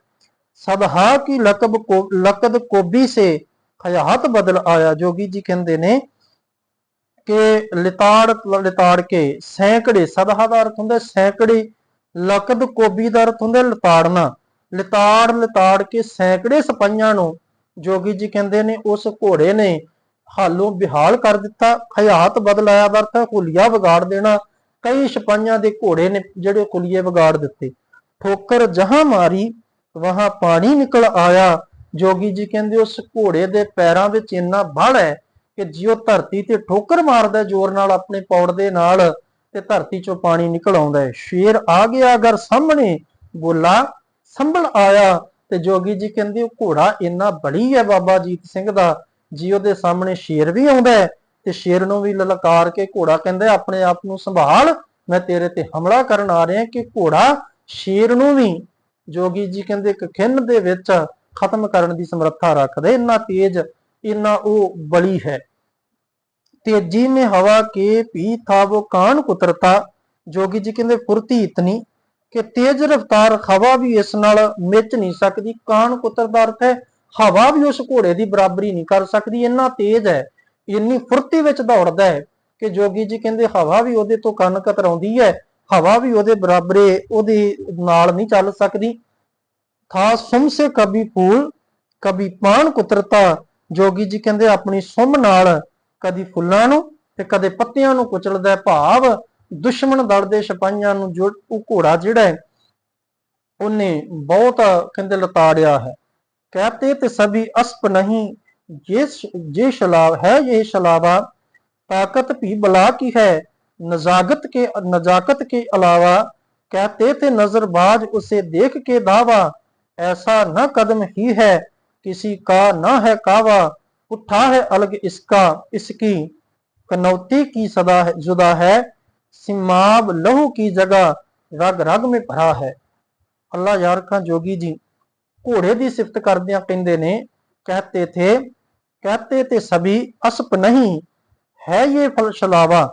ਸਬਹਾ ਕੀ ਲਕਬ ਕੋ, ਲਕਦ ਕੋਬੀ ਸੇ ਖਿਆਤ ਬਦਲ ਆਇਆ। ਜੋਗੀ ਜੀ ਕਹਿੰਦੇ ਨੇ ਕਿ ਲਿਤਾੜ ਲਿਤਾੜ ਕੇ ਸੈਂਕੜੇ ਸਦਹਾ ਦਾ ਅਰਥ ਹੁੰਦਾ ਸੈਂਕੜੇ ਲਕਦ ਕੋਬੀ ਦਾ ਅਰਥ ਹੁੰਦਾ ਹੈ ਲਤਾੜਨਾ। ਲਿਤਾੜ ਲਿਤਾੜ ਕੇ ਸੈਂਕੜੇ ਸਿਪਾਹੀਆਂ ਨੂੰ ਜੋਗੀ ਜੀ ਕਹਿੰਦੇ ਨੇ, ਉਸ ਘੋੜੇ ਨੇ ਹਾਲੋਂ ਬਿਹਾਲ ਕਰ ਦਿੱਤਾ। ਹਯਾਤ ਬਦਲਾਇਆ ਦਾ ਅਰਥ ਵਿਗਾੜ ਦੇਣਾ। ਕਈ ਸਿਪਾਹੀਆਂ ਦੇ ਘੋੜੇ ਨੇ ਜਿਹੜੇ ਕੁਲੀਏ ਵਿਗਾੜ ਦਿੱਤੇ। ਠੋਕਰ ਜਹਾਂ ਮਾਰੀ, ਵਹਾਂ ਪਾਣੀ ਨਿਕਲ ਆਇਆ। ਜੋਗੀ ਜੀ ਕਹਿੰਦੇ, ਉਸ ਘੋੜੇ ਦੇ ਪੈਰਾਂ ਵਿੱਚ ਇੰਨਾ ਬਲ ਹੈ ਕਿ ਜਿਉ ਧਰਤੀ ਤੇ ਠੋਕਰ ਮਾਰਦਾ ਜ਼ੋਰ ਨਾਲ ਆਪਣੇ ਪੌੜ ਦੇ ਨਾਲ, ਤੇ ਧਰਤੀ ਚੋਂ ਪਾਣੀ ਨਿਕਲ ਆਉਂਦਾ ਹੈ। ਸ਼ੇਰ ਆ ਗਿਆ ਅਗਰ ਸਾਹਮਣੇ, ਬੋਲਾ, ਸੰਭਲ ਆਇਆ। ਤੇ ਜੋਗੀ ਜੀ ਕਹਿੰਦੇ, ਉਹ ਘੋੜਾ ਇੰਨਾ ਬੜੀ ਹੈ ਬਾਬਾ ਜੀਤ ਸਿੰਘ ਦਾ, ਜੀ ਉਹਦੇ ਸਾਹਮਣੇ ਸ਼ੇਰ ਵੀ ਆਉਂਦਾ ਹੈ। ਤੇ ਸ਼ੇਰ ਨੂੰ ਵੀ ਲਲਕਾਰ ਕੇ ਘੋੜਾ ਕਹਿੰਦਾ ਆਪਣੇ ਆਪ ਨੂੰ ਸੰਭਾਲ, ਮੈਂ ਤੇਰੇ ਤੇ ਹਮਲਾ ਕਰਨ ਆ ਰਿਹਾ ਕਿ ਘੋੜਾ ਸ਼ੇਰ ਨੂੰ ਵੀ। ਜੋਗੀ ਜੀ ਕਹਿੰਦੇ, ਇੱਕ ਖਿੰਨ ਦੇ ਵਿੱਚ ਖਤਮ ਕਰਨ ਦੀ ਸਮਰੱਥਾ ਰੱਖਦੇ, ਇੰਨਾ ਤੇਜ਼ ਇੰਨਾ ਉਹ ਬਲੀ ਹੈ तेजी में हवा के भी था वो कान कुतरता जोगी जी कहते फुर्ती इतनी ਕਿ ਤੇਜ਼ ਰਫ਼ਤਾਰ ਹਵਾ ਵੀ ਇਸ ਨਾਲ ਮਿਚ ਨਹੀਂ ਸਕਦੀ ਕਾਨ ਕੁਤਰ ਦਾ ਅਰਥ ਹੈ ਹਵਾ ਵੀ ਉਸ ਘੋੜੇ ਦੀ ਬਰਾਬਰੀ ਨਹੀਂ ਕਰ ਸਕਦੀ ਇੰਨਾ ਤੇਜ਼ ਹੈ ਇੰਨੀ ਫੁਰਤੀ ਵਿੱਚ ਦੌੜਦਾ ਹੈ ਕਿ ਜੋਗੀ ਜੀ ਕਹਿੰਦੇ ਹਵਾ ਵੀ ਉਹਦੇ ਤੋਂ ਕੰਨ ਕਤਰਾਉਂਦੀ ਹੈ ਹਵਾ ਵੀ ਉਹਦੇ ਬਰਾਬਰੇ ਉਹਦੇ ਨਾਲ ਨਹੀਂ ਚੱਲ ਸਕਦੀ ਥਾ ਸੁਮ ਸੇ ਕਭੀ ਫੂਲ ਕਭੀ ਪਾਨ ਕੁਤਰਤਾ ਜੋਗੀ ਜੀ ਕਹਿੰਦੇ ਆਪਣੀ ਸੁੰਮ ਨਾਲ ਕਦੀ ਫੁੱਲਾਂ ਨੂੰ ਤੇ ਕਦੇ ਪੱਤਿਆਂ ਨੂੰ ਕੁਚਲਦਾ ਭਾਵ, ਦੁਸ਼ਮਣ ਦਲ ਦੇ ਸਿਪਾਹੀਆਂ ਨੂੰ ਜੋ ਉਹ ਘੋੜਾ ਜਿਹੜਾ ਹੈ, ਉਹਨੇ ਬਹੁਤ ਕਹਿੰਦੇ ਲਤਾੜਿਆ ਹੈ। ਕਹਤੇ ਤੇ ਸਭੀ ਅਸਪ ਨਹੀਂ, ਜੇ ਜੇ ਸ਼ਲਾਵ ਹੈ, ਇਹ ਸ਼ਲਾਵਾ, ਤਾਕਤ ਵੀ ਬਲਾ ਕੀ ਹੈ, ਨਜ਼ਾਗਤ ਕੇ, ਨਜ਼ਾਕਤ ਕੇ ਇਲਾਵਾ ਕਹਤੇ ਤੇ ਨਜ਼ਰਬਾਜ਼ ਉਸੇ ਦੇਖ ਕੇ ਦਾਵਾ, ਐਸਾ ਨਾ ਕਦਮ ਹੀ ਹੈ किसी का न है कावा उठा है अलग इसका इसकी कनौती की सदा है जुदा है सिमाब लहू की जगह रग रग में भरा है ਅੱਲਾ ਯਾਰ ਖਾਂ ਜੋਗੀ ਜੀ ਘੋੜੇ ਦੀ ਸਿਫਤ ਕਰਦਿਆਂ ਕਹਿੰਦੇ ਨੇ ਕਹਤੇ ਥੇ ਕਹਤੇ ਤੇ ਸਭੀ ਅਸਪ ਨਹੀਂ ਹੈ ਇਹ ਫਲ ਸ਼ਲਾਵਾ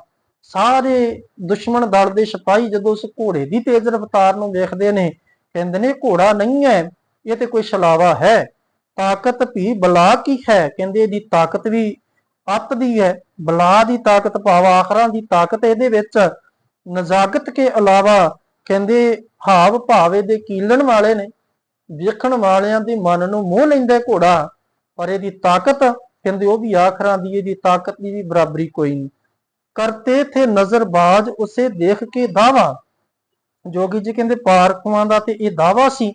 ਸਾਰੇ ਦੁਸ਼ਮਣ ਦਲ ਦੇ ਸਿਪਾਹੀ ਜਦੋਂ ਉਸ ਘੋੜੇ ਦੀ ਤੇਜ਼ ਰਫ਼ਤਾਰ ਨੂੰ ਵੇਖਦੇ ਨੇ ਕਹਿੰਦੇ ਨੇ ਘੋੜਾ ਨਹੀਂ ਹੈ ਇਹ ਤੇ ਕੋਈ ਸ਼ਲਾਵਾ ਹੈ ਤਾਕਤ ਵੀ ਬਲਾ ਕੀ ਹੈ? ਕਹਿੰਦੇ ਇਹਦੀ ਤਾਕਤ ਵੀ ਅੱਤ ਦੀ ਹੈ। ਬਲਾ ਦੀ ਤਾਕਤ ਭਾਵ ਆਖਰਾਂ ਦੀ ਤਾਕਤ ਇਹਦੇ ਵਿੱਚ। ਨਜ਼ਾਕਤ ਕੇ ਇਲਾਵਾ ਕਹਿੰਦੇ ਹਾਵ ਭਾਵੇ ਦੇ ਕੀਲਣ ਵਾਲੇ ਨੇ, ਵੇਖਣ ਵਾਲਿਆਂ ਦੇ ਮਨ ਨੂੰ ਮੋਹ ਲੈਂਦਾ ਘੋੜਾ। ਪਰ ਇਹਦੀ ਤਾਕਤ, ਕਹਿੰਦੇ ਉਹ ਵੀ ਆਖਰਾਂ ਦੀ, ਇਹਦੀ ਤਾਕਤ ਦੀ ਵੀ ਬਰਾਬਰੀ ਕੋਈ ਨਹੀਂ। ਕਰਤੇ ਥੇ ਨਜ਼ਰਬਾਜ਼ ਉਸੇ ਦੇਖ ਕੇ ਦਾਵਾ। ਜੋਗੀ ਜੀ ਕਹਿੰਦੇ ਪਾਰਖੂਆਂ ਦਾ ਤੇ ਇਹ ਦਾਵਾ ਸੀ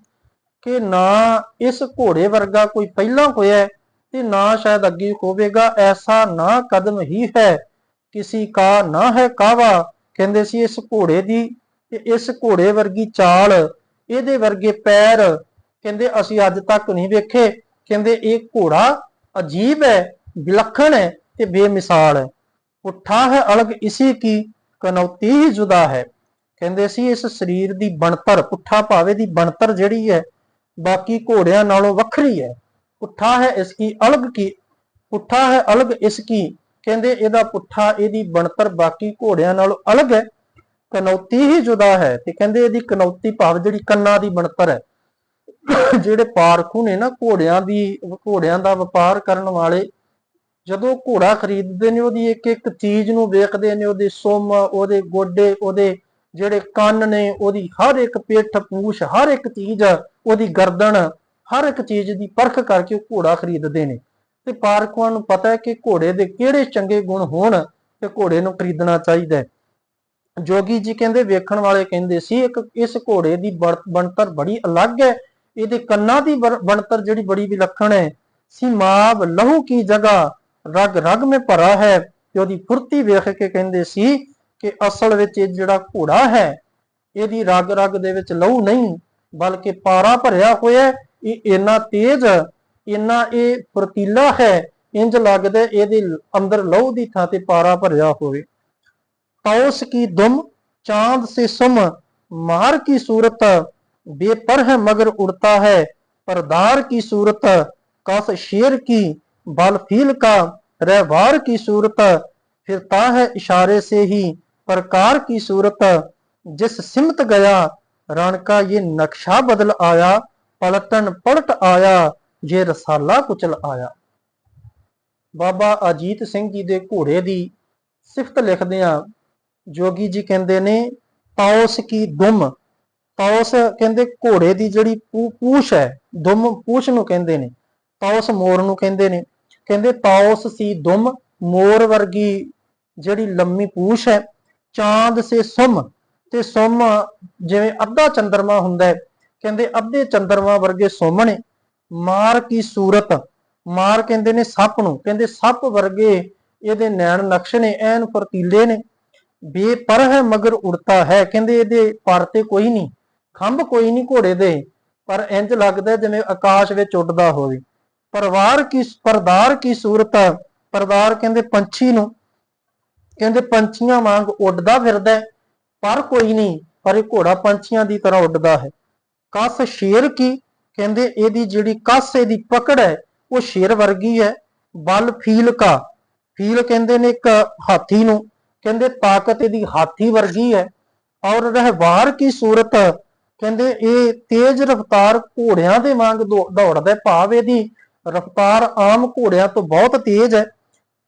ਕਿ ਨਾ ਇਸ ਘੋੜੇ ਵਰਗਾ ਕੋਈ ਪਹਿਲਾਂ ਹੋਇਆ ਤੇ ਨਾ ਸ਼ਾਇਦ ਅੱਗੇ ਹੋਵੇਗਾ, ਐਸਾ ਨਾ ਕਦਮ ਹੀ ਹੈ। ਕਿਸੇ ਕਾ ਨਾ ਹੈ ਕਾਵਾ ਕਹਿੰਦੇ ਸੀ ਇਸ ਘੋੜੇ ਦੀ ਤੇ ਇਸ ਘੋੜੇ ਵਰਗੀ ਚਾਲ, ਇਹਦੇ ਵਰਗੇ ਪੈਰ। ਕਹਿੰਦੇ, ਅਸੀਂ ਅੱਜ ਤੱਕ ਨਹੀਂ ਵੇਖੇ। ਕਹਿੰਦੇ, ਇਹ ਘੋੜਾ ਅਜੀਬ ਹੈ, ਵਿਲੱਖਣ ਹੈ ਤੇ ਬੇਮਿਸਾਲ ਹੈ। ਉੱਠਾ ਹੈ, ਅਲਗ ਇਸੇ ਕੀ? ਕਨੌਤੀ ਹੀ ਜੁਦਾ ਹੈ। ਕਹਿੰਦੇ ਸੀ, ਇਸ ਸਰੀਰ ਦੀ ਬਣਤਰ, ਪੁੱਠਾ ਭਾਵੇ ਦੀ ਬਣਤਰ ਜਿਹੜੀ ਹੈ ਬਾਕੀ ਘੋੜਿਆਂ ਨਾਲੋਂ ਵੱਖਰੀ ਹੈ। ਪੁੱਠਾ ਹੈ ਇਸ ਕੀ, ਅਲਗ ਕੀ? ਪੁੱਠਾ ਹੈ, ਅਲਗ ਇਸ ਕੀ? ਕਹਿੰਦੇ ਇਹਦਾ ਪੁੱਠਾ ਇਹਦੀ ਬਣਤਰ ਬਾਕੀ ਘੋੜਿਆਂ ਨਾਲੋਂ ਅਲਗ ਹੈ। ਕਨੌਤੀ ਹੀ ਜੁਦਾ ਹੈ ਤੇ ਕਹਿੰਦੇ ਇਹਦੀ ਕਨੌਤੀ ਭਾਵ ਜਿਹੜੀ ਕੰਨਾਂ ਦੀ ਬਣਤਰ ਹੈ। ਜਿਹੜੇ ਪਾਰਖੂ ਨੇ ਨਾ ਘੋੜਿਆਂ ਦੀ, ਘੋੜਿਆਂ ਦਾ ਵਪਾਰ ਕਰਨ ਵਾਲੇ, ਜਦੋਂ ਘੋੜਾ ਖਰੀਦਦੇ ਨੇ, ਉਹਦੀ ਇੱਕ ਇੱਕ ਚੀਜ਼ ਨੂੰ ਵੇਖਦੇ ਨੇ, ਉਹਦੇ ਸੁਮ, ਉਹਦੇ ਗੋਡੇ, ਉਹਦੇ ਜਿਹੜੇ ਕੰਨ ਨੇ, ਉਹਦੀ ਹਰ ਇੱਕ ਪਿੱਠ, ਪੂਛ, ਹਰ ਇੱਕ ਚੀਜ਼ ਉਹਦੀ ਗਰਦਨ ਹਰ ਇੱਕ ਚੀਜ਼ ਦੀ ਪਰਖ ਕਰਕੇ ਉਹ ਘੋੜਾ ਖਰੀਦਦੇ ਨੇ। ਤੇ ਪਾਰਖੂਆਂ ਨੂੰ ਪਤਾ ਹੈ ਕਿ ਘੋੜੇ ਦੇ ਕਿਹੜੇ ਚੰਗੇ ਗੁਣ ਹੋਣ ਤੇ ਘੋੜੇ ਨੂੰ ਖਰੀਦਣਾ ਚਾਹੀਦਾ ਹੈ। ਜੋਗੀ ਜੀ ਕਹਿੰਦੇ, ਵੇਖਣ ਵਾਲੇ ਕਹਿੰਦੇ ਸੀ, ਇੱਕ ਇਸ ਘੋੜੇ ਦੀ ਬਣ- ਬਣਤਰ ਬੜੀ ਅਲੱਗ ਹੈ। ਇਹਦੇ ਕੰਨਾਂ ਦੀ ਬਣ- ਬਣਤਰ ਜਿਹੜੀ ਬੜੀ ਵਿਲੱਖਣ ਹੈ। ਸੀਮਾਬ ਲਹੂ ਕੀ ਜਗ੍ਹਾ ਰਗ ਰਗ ਮੇ ਭਰਾ ਹੈ। ਤੇ ਉਹਦੀ ਫੁਰਤੀ ਵੇਖ ਕੇ ਕਹਿੰਦੇ ਸੀ ਕਿ ਅਸਲ ਵਿੱਚ ਇਹ ਜਿਹੜਾ ਘੋੜਾ ਹੈ, ਇਹਦੀ ਰਗ ਰਗ ਦੇ ਵਿੱਚ ਲਹੂ ਨਹੀਂ ਬਲਕਿ ਪਾਰਾ ਭਰਿਆ ਹੋਇਆ ਹੈ। ਇਹ ਇੰਨਾ ਤੇਜ਼ ਇੰਨਾ ਇਹ ਫੁਰਤੀਲਾ ਹੈ ਇੰਜ ਲੱਗਦਾ ਹੈ ਇਹਦੇ ਅੰਦਰ ਲਹੂ ਦੀ ਥਾਂ ਤੇ ਪਾਰਾ ਭਰਿਆ ਹੋਵੇ तौस की दुम चांद से सुम मार की सूरत बेपर है मगर उड़ता है परदार की सूरत कस शेर की बल फील का रहवार की सूरत फिरता है इशारे से ही प्रकार की सूरत जिस सिमत गया रण का ये नक्शा बदल आया पलटन पलट आया ये रसाला कुचल आया ਬਾਬਾ ਅਜੀਤ ਸਿੰਘ ਜੀ ਦੇ ਘੋੜੇ ਦੀ ਸਿਫਤ ਲਿਖਦੇ ਆ ਜੋਗੀ ਜੀ ਕਹਿੰਦੇ ਨੇ ਤੌਸ ਕੀ ਦੁਮ ਤੌਸ ਕਹਿੰਦੇ ਘੋੜੇ ਦੀ ਜਿਹੜੀ ਪੂ- ਪੂਛ ਹੈ ਦੁਮ ਪੂਛ ਨੂੰ ਕਹਿੰਦੇ ਨੇ ਤੌਸ ਮੋਰ ਨੂੰ ਕਹਿੰਦੇ ਨੇ ਕਹਿੰਦੇ ਤੌਸ ਸੀ ਦੁਮ ਮੋਰ ਵਰਗੀ ਜਿਹੜੀ ਲੰਮੀ ਪੂਛ ਹੈ ਚਾਂਦ ਸੇ ਸੁਮ ਤੇ ਸੁਮ ਜਿਵੇਂ ਅੱਧਾ ਚੰਦਰਮਾ ਹੁੰਦਾ ਹੈ, ਕਹਿੰਦੇ ਅੱਧੇ ਚੰਦਰਮਾ ਵਰਗੇ ਸੁਮ ਨੇ ਮਾਰ ਕੀ ਸੂਰਤ, ਮਾਰ ਕਹਿੰਦੇ ਨੇ ਸੱਪ ਨੂੰ, ਕਹਿੰਦੇ ਸੱਪ ਵਰਗੇ ਇਹਦੇ ਨੈਣ ਨਕਸ਼ ਨੇ, ਐਨ ਫਰਤੀਲੇ ਨੇ ਬੇਪਰ ਹੈ ਮਗਰ ਉੜਤਾ ਹੈ, ਕਹਿੰਦੇ ਇਹਦੇ ਪਰ ਤੇ ਕੋਈ ਨਹੀਂ, ਖੰਭ ਕੋਈ ਨਹੀਂ ਘੋੜੇ ਦੇ, ਪਰ ਇੰਜ ਲੱਗਦਾ ਜਿਵੇਂ ਆਕਾਸ਼ ਵਿੱਚ ਉੱਡਦਾ ਹੋਵੇ। ਪਰਵਾਰ ਕੀ ਪਰਦਾਰ ਕੀ ਸੂਰਤ, ਪਰਦਾਰ ਕਹਿੰਦੇ ਪੰਛੀ ਨੂੰ, ਕਹਿੰਦੇ ਪੰਛੀਆਂ ਵਾਂਗ ਉੱਡਦਾ ਫਿਰਦਾ ਪਰ ਕੋਈ ਨਹੀਂ, ਪਰ ਇਹ ਘੋੜਾ ਪੰਛੀਆਂ ਦੀ ਤਰ੍ਹਾਂ ਉੱਡਦਾ ਹੈ। ਕਸ ਸ਼ੇਰ ਕੀ? ਕਹਿੰਦੇ ਇਹਦੀ ਜਿਹੜੀ ਕਸ, ਇਹਦੀ ਪਕੜ ਹੈ, ਉਹ ਸ਼ੇਰ ਵਰਗੀ ਹੈ, ਬਲ ਫੀਲ ਕਾ। ਫੀਲ ਕਹਿੰਦੇ ਨੇ ਇੱਕ ਹਾਥੀ ਨੂੰ। ਕਹਿੰਦੇ ਤਾਕਤ ਇਹਦੀ ਹਾਥੀ ਵਰਗੀ ਹੈ। ਔਰ ਰਹਿਵਾਰ ਕੀ ਸੂਰਤ? ਕਹਿੰਦੇ ਇਹ ਤੇਜ਼ ਰਫ਼ਤਾਰ ਘੋੜਿਆਂ ਦੇ ਵਾਂਗ ਦੌ- ਦੌੜਦਾ ਭਾਵ ਇਹਦੀ ਰਫ਼ਤਾਰ ਆਮ ਘੋੜਿਆਂ ਤੋਂ ਬਹੁਤ ਤੇਜ਼ ਹੈ।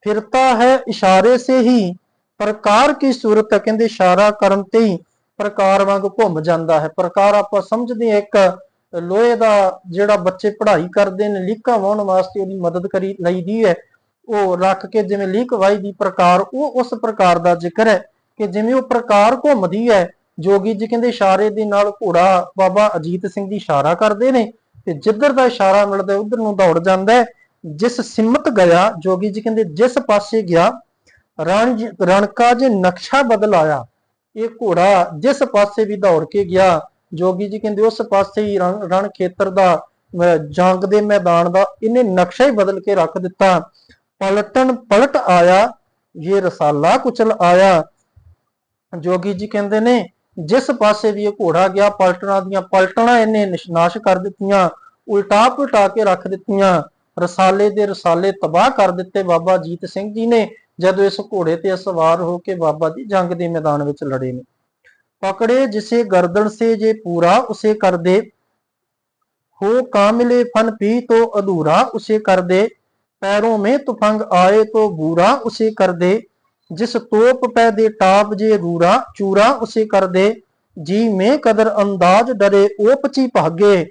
ਫਿਰਤਾ ਹੈ ਇਸ਼ਾਰੇ ਸੇ ਹੀ। ਪ੍ਰਕਾਰ ਕੀ ਸੂਰਤ ਹੈ? ਕਹਿੰਦੇ ਇਸ਼ਾਰਾ ਕਰਨ ਤੇ ਹੀ ਪ੍ਰਕਾਰ ਵਾਂਗ ਘੁੰਮ ਜਾਂਦਾ ਹੈ। ਪ੍ਰਕਾਰ ਆਪਾਂ ਸਮਝਦੇ ਹਾਂ, ਇੱਕ ਲੋਹੇ ਦਾ ਜਿਹੜਾ ਬੱਚੇ ਪੜ੍ਹਾਈ ਕਰਦੇ ਨੇ, ਲੀਕਾਂ ਵਾਉਣ ਵਾਸਤੇ ਉਹਦੀ ਮਦਦ ਕਰੀ ਲਈਦੀ ਹੈ। ਉਹ ਰੱਖ ਕੇ ਜਿਵੇਂ ਲੀਕ ਵਾਈ ਦੀ ਪ੍ਰਕਾਰ, ਉਹ ਉਸ ਪ੍ਰਕਾਰ ਦਾ ਜ਼ਿਕਰ ਹੈ ਕਿ ਜਿਵੇਂ ਉਹ ਪ੍ਰਕਾਰ ਘੁੰਮਦੀ ਹੈ। ਜੋਗੀ ਜੀ ਕਹਿੰਦੇ ਇਸ਼ਾਰੇ ਦੇ ਨਾਲ ਘੋੜਾ ਬਾਬਾ ਅਜੀਤ ਸਿੰਘ ਦੀ ਇਸ਼ਾਰਾ ਕਰਦੇ ਨੇ ਤੇ ਜਿੱਧਰ ਦਾ ਇਸ਼ਾਰਾ ਮਿਲਦਾ, ਉਧਰ ਨੂੰ ਦੌੜ ਜਾਂਦਾ ਹੈ। ਜਿਸ ਸਿਮਤ ਗਿਆ, ਜੋਗੀ ਜੀ ਕਹਿੰਦੇ ਜਿਸ ਪਾਸੇ ਗਿਆ ਰਣ ਰਣਕਾ ਜੇ ਨਕਸ਼ਾ ਬਦਲ ਆਇਆ। ਇਹ ਘੋੜਾ ਜਿਸ ਪਾਸੇ ਵੀ ਦੌੜ ਕੇ ਗਿਆ, ਜੋਗੀ ਜੀ ਕਹਿੰਦੇ ਉਸ ਪਾਸੇ ਹੀ ਰਣ ਖੇਤਰ ਦਾ ਜੰਗ ਦੇ ਮੈਦਾਨ ਦਾ ਇਹਨੇ ਨਕਸ਼ਾ ਹੀ ਬਦਲ ਕੇ ਰੱਖ ਦਿੱਤਾ। ਪਲਟਣ ਪਲਟ ਆਇਆ, ਇਹ ਰਸਾਲਾ ਕੁਚਲ ਆਇਆ। ਜੋਗੀ ਜੀ ਕਹਿੰਦੇ ਨੇ, ਜਿਸ ਪਾਸੇ ਵੀ ਇਹ ਘੋੜਾ ਗਿਆ, ਪਲਟਣਾ ਦੀਆਂ ਪਲਟਣਾ ਇਹਨੇ ਨਿਸ਼ਨਾਸ਼ ਕਰ ਦਿੱਤੀਆਂ, ਉਲਟਾ ਪੁਲਟਾ ਕੇ ਰੱਖ ਦਿੱਤੀਆਂ। ਰਸਾਲੇ ਦੇ ਰਸਾਲੇ ਤਬਾਹ ਕਰ ਦਿੱਤੇ ਬਾਬਾ ਜੀਤ ਸਿੰਘ ਜੀ ਨੇ। ਜਦ ਇਸ ਘੋੜੇ ਤੇ ਸਵਾਰ ਹੋ ਕੇ ਬਾਬਾ ਜੀ ਜੰਗ ਦੇ ਮੈਦਾਨ ਵਿੱਚ ਲੜੇ ਨੇ। ਪਕੜੇ ਜਿਸੇ ਗਰਦਨ ਸੇ ਜੇ ਪੂਰਾ, ਉਸੇ ਕਰ ਹੋ ਕਾਮਿਲੇ ਫਨ ਪੀ ਤੋ ਅਧੂਰਾ, ਉਸੇ ਕਰਦੇ ਪੈਰੋਂ ਮੇ ਤੁਫੰਗ ਆਏ ਤੋ ਬੂਰਾ, ਉਸੇ ਕਰਦੇ ਜਿਸ ਤੋਪ ਪੈ ਦੇ ਟਾਪ ਜੇ ਰੂਰਾ, ਚੂਰਾ, ਉਸੇ ਕਰਦੇ ਜੀ ਮੇ ਕਦਰ ਅੰਦਾਜ਼ ਡਰੇ ਓਪਚੀ ਭਾਗੇ,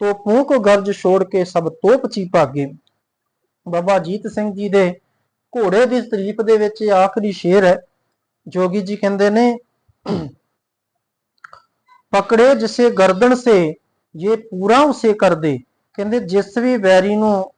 ਤੋ ਪੂਕ ਗਰਜ ਛੋੜ ਕੇ ਸਭ ਤੋਪਚੀ ਭਾਗੇ। ਬਾਬਾ ਜੀਤ ਸਿੰਘ ਜੀ ਦੇ ਘੋੜੇ ਦੀ ਤਾਰੀਫ ਦੇ ਵਿੱਚ ਆਖਰੀ ਸ਼ੇਰ ਹੈ। ਜੋਗੀ ਜੀ ਕਹਿੰਦੇ ਨੇ, ਪਕੜੇ ਜਿਸੇ ਗਰਦਨ ਸੇ ਇਹ ਪੂਰਾ ਉਸੇ ਕਰਦੇ ਕਹਿੰਦੇ ਜਿਸ ਵੀ ਵੈਰੀ ਨੂੰ,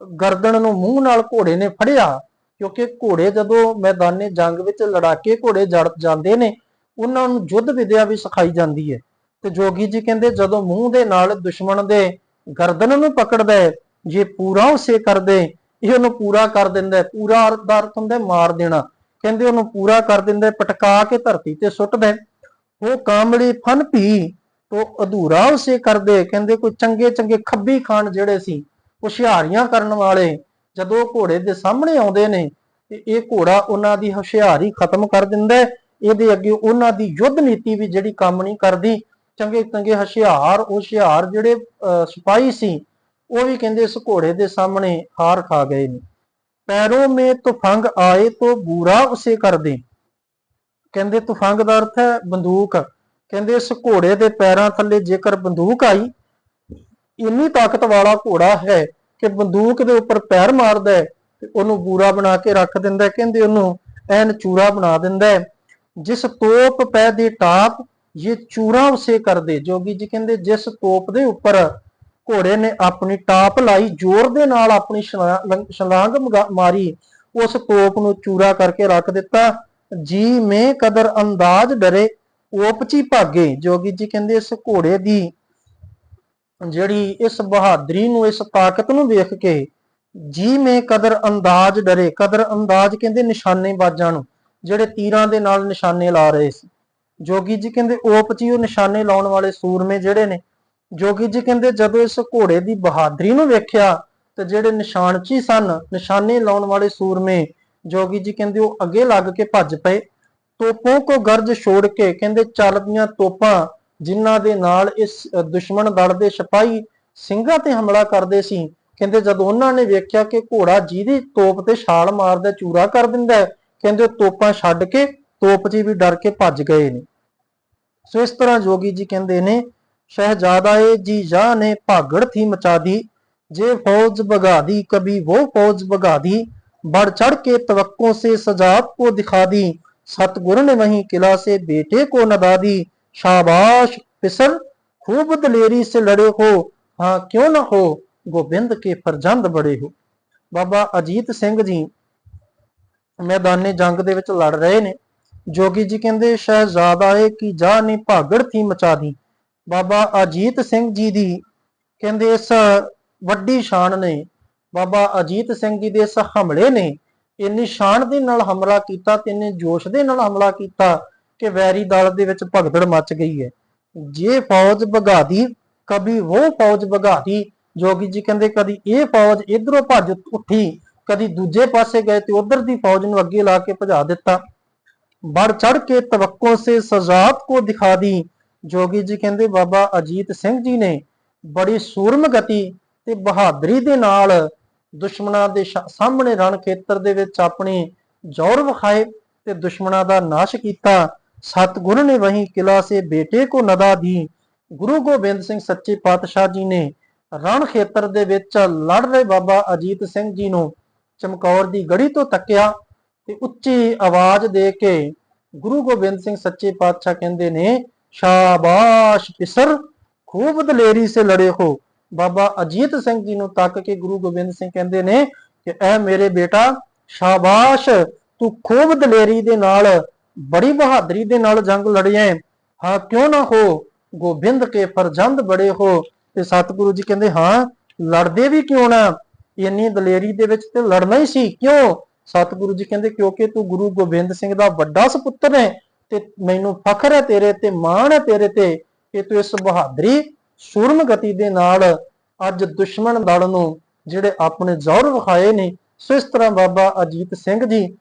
ਗਰਦਨ ਨੂੰ ਮੂੰਹ ਨਾਲ ਘੋੜੇ ਨੇ ਫੜਿਆ, ਕਿਉਂਕਿ ਘੋੜੇ ਜਦੋਂ ਮੈਦਾਨੇ ਜੰਗ ਵਿੱਚ ਲੜਾਕੇ ਘੋੜੇ ਜੜ ਜਾਂਦੇ ਨੇ, ਉਹਨਾਂ ਨੂੰ ਯੁੱਧ ਵਿਦਿਆ ਵੀ ਸਿਖਾਈ ਜਾਂਦੀ ਹੈ। ਤੇ ਜੋਗੀ ਜੀ ਕਹਿੰਦੇ ਜਦੋਂ ਮੂੰਹ ਦੇ ਨਾਲ ਦੁਸ਼ਮਣ ਦੇ ਗਰਦਨ ਨੂੰ ਪਕੜਦਾ ਹੈ, ਜੇ ਪੂਰਾ ਉਸੇ ਕਰਦੇ ਇਹ ਉਹਨੂੰ ਪੂਰਾ ਕਰ ਦਿੰਦਾ ਪੂਰਾ ਦਾ ਅਰਥ ਹੁੰਦਾ ਮਾਰ ਦੇਣਾ। ਕਹਿੰਦੇ ਉਹਨੂੰ ਪੂਰਾ ਕਰ ਦਿੰਦਾ ਪਟਕਾ ਕੇ ਧਰਤੀ ਤੇ ਸੁੱਟਦਾ ਉਹ ਕਾਮੜੀ ਫਨ ਭੀ ਤੋ ਅਧੂਰਾ ਉਸੇ ਕਰਦੇ। ਕਹਿੰਦੇ ਕੋਈ ਚੰਗੇ ਚੰਗੇ ਖੱਬੀ ਖਾਨ ਜਿਹੜੇ ਸੀ ਹੁਸ਼ਿਆਰੀਆਂ ਕਰਨ ਵਾਲੇ ਜਦੋਂ ਘੋੜੇ ਦੇ ਸਾਹਮਣੇ ਆਉਂਦੇ ਨੇ ਤੇ ਇਹ ਘੋੜਾ ਉਹਨਾਂ ਦੀ ਹੁਸ਼ਿਆਰੀ ਖਤਮ ਕਰ ਦਿੰਦਾ ਇਹਦੇ ਅੱਗੇ ਉਹਨਾਂ ਦੀ ਯੁੱਧ ਨੀਤੀ ਵੀ ਜਿਹੜੀ ਕੰਮ ਨਹੀਂ ਕਰਦੀ। ਚੰਗੇ ਚੰਗੇ ਹੁਸ਼ਿਆਰ ਹੁਸ਼ਿਆਰ ਜਿਹੜੇ ਅਹ, ਸਿਪਾਹੀ ਸੀ ਉਹ ਵੀ ਕਹਿੰਦੇ ਇਸ ਘੋੜੇ ਦੇ ਸਾਹਮਣੇ ਹਾਰ ਖਾ ਗਏ ਨੇ। ਪੈਰੋਂ ਮੇ ਤੁਫੰਗ ਆਏ ਤੋ ਬੂਰਾ ਉਸੇ ਕਰਦੇ। ਕਹਿੰਦੇ ਤੁਫੰਗ ਦਾ ਅਰਥ ਹੈ ਬੰਦੂਕ। ਕਹਿੰਦੇ ਇਸ ਘੋੜੇ ਦੇ ਪੈਰਾਂ ਥੱਲੇ ਜੇਕਰ ਬੰਦੂਕ ਆਈ, ਇੰਨੀ ਤਾਕਤ ਵਾਲਾ ਘੋੜਾ ਹੈ ਕਿ ਬੰਦੂਕ ਦੇ ਉੱਪਰ ਪੈਰ ਮਾਰਦਾ ਹੈ ਤੇ ਉਹਨੂੰ ਬੂਰਾ ਬਣਾ ਕੇ ਰੱਖ ਦਿੰਦਾ ਕਹਿੰਦੇ ਉਹਨੂੰ ਐਨ ਚੂਰਾ ਬਣਾ ਦਿੰਦਾ ਹੈ। ਜਿਸ ਤੋਪ ਪੈ ਦੀ ਟਾਪ, ਇਹ ਚੂਰਾ ਉਸੇ ਕਰਦੇ। ਜੋਗੀ ਜੀ ਕਹਿੰਦੇ ਜਿਸ ਤੋਪ ਦੇ ਉੱਪਰ ਘੋੜੇ ਨੇ ਆਪਣੀ ਟਾਪ ਲਾਈ, ਜ਼ੋਰ ਦੇ ਨਾਲ ਆਪਣੀ ਛਲਾ- ਛਲਾਂਗ ਮਾਰੀ। ਉਸ ਤੋਪ ਨੂੰ ਚੂਰਾ ਕਰਕੇ ਰੱਖ ਦਿੱਤਾ। ਜੀ ਮੈਂ ਕਦਰ ਅੰਦਾਜ਼ ਡਰੇ, ਓਪਚੀ ਭਾਗੇ। ਜੋਗੀ ਜੀ ਕਹਿੰਦੇ, ਇਸ ਘੋੜੇ ਦੀ ਜਿਹੜੀ ਇਸ ਬਹਾਦਰੀ ਨੂੰ, ਇਸ ਤਾਕਤ ਨੂੰ ਵੇਖ ਕੇ ਜੀ ਮੈਂ ਕਦਰ ਅੰਦਾਜ਼ ਡਰੇ। ਕਦਰ ਅੰਦਾਜ਼ ਕਹਿੰਦੇ ਨਿਸ਼ਾਨੇਬਾਜ਼ਾਂ ਨੂੰ, ਜਿਹੜੇ ਤੀਰਾਂ ਦੇ ਨਾਲ ਨਿਸ਼ਾਨੇ ਲਾ ਰਹੇ ਸੀ। ਜੋਗੀ ਜੀ ਕਹਿੰਦੇ, ਓਪਚੀ ਉਹ ਨਿਸ਼ਾਨੇ ਲਾਉਣ ਵਾਲੇ ਸੂਰਮੇ ਜਿਹੜੇ ਨੇ ਜੋਗੀ ਜੀ ਕਹਿੰਦੇ ਜਦੋਂ ਇਸ ਘੋੜੇ ਦੀ ਬਹਾਦਰੀ ਨੂੰ ਵੇਖਿਆ ਤੇ ਜਿਹੜੇ ਨਿਸ਼ਾਨਚੀ ਸਨ, ਨਿਸ਼ਾਨੇ ਲਾਉਣ ਵਾਲੇ ਸੂਰਮੇ, ਜੋਗੀ ਜੀ ਕਹਿੰਦੇ ਉਹ ਅੱਗੇ ਲੱਗ ਕੇ ਭੱਜ ਪਏ। ਤੋਪੋਂ ਕੋ ਗਰਜ ਛੋੜ ਕੇ ਕਹਿੰਦੇ ਚੱਲਦੀਆਂ ਤੋਪਾਂ, ਜਿਨ੍ਹਾਂ ਦੇ ਨਾਲ ਇਸ ਦੁਸ਼ਮਣ ਦਲ ਦੇ ਸਿਪਾਹੀ ਸਿੰਘਾਂ ਤੇ ਹਮਲਾ ਕਰਦੇ ਸੀ। ਕਹਿੰਦੇ ਜਦੋਂ ਉਹਨਾਂ ਨੇ ਵੇਖਿਆ ਕਿ ਘੋੜਾ ਜਿਹਦੀ ਤੋਪ ਤੇ ਛਾਲ ਮਾਰਦਾ ਚੂਰਾ ਕਰ ਦਿੰਦਾ ਕਹਿੰਦੇ ਉਹ ਤੋਪਾਂ ਛੱਡ ਕੇ ਤੋਪ ਜੀ ਵੀ ਡਰ ਕੇ ਭੱਜ ਗਏ ਨੇ। ਸੋ ਇਸ ਤਰ੍ਹਾਂ ਜੋਗੀ ਜੀ ਕਹਿੰਦੇ ਨੇ ਸ਼ਹਿਜ਼ਾਦਾਏ ਜੀ ਜਾ ਨੇ ਭਾਗੜ ਥੀ ਮਚਾ ਦੀ ਜੇ ਫੌਜ ਭਗਾ दी कभी वो फौज भगा दी बढ़ चढ़ के तवक्कों से सजात को दिखा दी सतगुरु ने वहीं किला से बेटे को नदा दी शाबाश फिसर खूब दलेरी से लड़े हो हाँ क्यों न हो गोबिंद के फरजंद बड़े हो ਬਾਬਾ ਅਜੀਤ ਸਿੰਘ ਜੀ ਮੈਦਾਨੇ ਜੰਗ ਦੇ ਵਿੱਚ ਲੜ ਰਹੇ ਨੇ ਜੋਗੀ ਜੀ ਕਹਿੰਦੇ ਸ਼ਹਿਜ਼ਾਦਾਏ ਕੀ ਜਾ ਨੇ ਭਾਗੜ ਥੀ ਮਚਾ ਦੀ ਬਾਬਾ ਅਜੀਤ ਸਿੰਘ ਜੀ ਦੀ ਕਹਿੰਦੇ ਇਸ ਵੱਡੀ ਸ਼ਾਨ ਨੇ, ਬਾਬਾ ਅਜੀਤ ਸਿੰਘ ਜੀ ਦੇ ਇਸ ਹਮਲੇ ਨੇ ਇੰਨੀ ਸ਼ਾਨ ਦੇ ਨਾਲ ਹਮਲਾ ਕੀਤਾ ਤੇ ਇੰਨੇ ਜੋਸ਼ ਦੇ ਨਾਲ ਹਮਲਾ ਕੀਤਾ ਕਿ ਵੈਰੀ ਦਲ ਦੇ ਵਿੱਚ ਭਗਦੜ ਮੱਚ ਗਈ ਹੈ। ਜੇ ਫੌਜ ਭਗਾਦੀ ਕਦੀ ਉਹ ਫੌਜ ਭਗਾਦੀ ਜੋਗੀ ਜੀ ਕਹਿੰਦੇ ਕਦੀ ਇਹ ਫੌਜ ਇਧਰੋਂ ਭੱਜ ਉੱਠੀ, ਕਦੀ ਦੂਜੇ ਪਾਸੇ ਗਏ ਤੇ ਉਧਰ ਦੀ ਫੌਜ ਨੂੰ ਅੱਗੇ ਲਾ ਕੇ ਭਜਾ ਦਿੱਤਾ। ਬੜ ਚੜ ਕੇ ਤਵੱਕੋਂ ਸੇ ਸਜ਼ਾਤ ਕੋ ਦਿਖਾ ਦੀ ਜੋਗੀ ਜੀ ਕਹਿੰਦੇ, ਬਾਬਾ ਅਜੀਤ ਸਿੰਘ ਜੀ ਨੇ ਬੜੀ ਸੂਰਮ ਗਤੀ ਤੇ ਬਹਾਦਰੀ ਦੇ ਨਾਲ ਦੁਸ਼ਮਣਾਂ ਦੇ ਸਾਹਮਣੇ ਰਣ ਖੇਤਰ ਦੇ ਵਿੱਚ ਆਪਣੀ ਜ਼ੋਰ ਵਿਖਾਏ ਤੇ ਦੁਸ਼ਮਣਾਂ ਦਾ ਨਾਸ਼ ਕੀਤਾ। ਸਤਿਗੁਰੂ ਨੇ ਵਹੀ ਕਿਲਾ ਸੇ ਬੇਟੇ ਕੋ ਨਦਾ ਦੀ। ਗੁਰੂ ਗੋਬਿੰਦ ਸਿੰਘ ਸੱਚੇ ਪਾਤਸ਼ਾਹ ਜੀ ਨੇ ਰਣ ਖੇਤਰ ਦੇ ਵਿੱਚ ਲੜ ਰਹੇ ਬਾਬਾ ਅਜੀਤ ਸਿੰਘ ਜੀ ਨੂੰ ਚਮਕੌਰ ਦੀ ਗੜੀ ਤੋਂ ਤੱਕਿਆ ਤੇ ਉੱਚੀ ਆਵਾਜ਼ ਦੇ ਕੇ ਗੁਰੂ ਗੋਬਿੰਦ ਸਿੰਘ ਸੱਚੇ ਪਾਤਸ਼ਾਹ ਕਹਿੰਦੇ ਨੇ ਸ਼ਾਬਾਸ਼ ਪਿਸਰ ਖੂਬ ਦਲੇਰੀ ਸੇ ਲੜੇ ਹੋ। ਬਾਬਾ ਅਜੀਤ ਸਿੰਘ ਜੀ ਨੂੰ ਤੱਕ ਕੇ ਗੁਰੂ ਗੋਬਿੰਦ ਸਿੰਘ ਕਹਿੰਦੇ ਨੇ ਕਿ ਐ ਮੇਰੇ ਬੇਟਾ, ਸ਼ਾਬਾਸ਼, ਤੂੰ ਖੂਬ ਦਲੇਰੀ ਦੇ ਨਾਲ, ਬੜੀ ਬਹਾਦਰੀ ਦੇ ਨਾਲ ਜੰਗ ਲੜਿਆ ਹਾਂ, ਕਿਉਂ ਨਾ ਹੋ? ਗੋਬਿੰਦ ਕੇ ਫਰਜ਼ੰਦ ਬੜੇ ਹੋ। ਤੇ ਸਤਿਗੁਰੂ ਜੀ ਕਹਿੰਦੇ, ਹਾਂ, ਲੜਦੇ ਵੀ ਕਿਉਂ ਨਾ? ਇੰਨੀ ਦਲੇਰੀ ਦੇ ਵਿੱਚ ਤੇ ਲੜਨਾ ਹੀ ਸੀ। ਕਿਉਂ? ਸਤਿਗੁਰੂ ਜੀ ਕਹਿੰਦੇ, ਕਿਉਂਕਿ ਤੂੰ ਗੁਰੂ ਗੋਬਿੰਦ ਸਿੰਘ ਦਾ ਵੱਡਾ ਸੁਪੁੱਤਰ ਹੈ ਤੇ ਮੈਨੂੰ ਫਖਰ ਹੈ ਤੇਰੇ ਤੇ, ਮਾਣ ਹੈ ਤੇਰੇ ਤੇ ਕਿ ਤੂੰ ਇਸ ਬਹਾਦਰੀ, ਸੂਰਮ ਗਤੀ ਦੇ ਨਾਲ ਅੱਜ ਦੁਸ਼ਮਣ ਦਲ ਨੂੰ ਜਿਹੜੇ ਆਪਣੇ ਜ਼ੋਰ ਵਿਖਾਏ ਨੇ, ਸੋ ਇਸ ਤਰ੍ਹਾਂ ਬਾਬਾ ਅਜੀਤ ਸਿੰਘ ਜੀ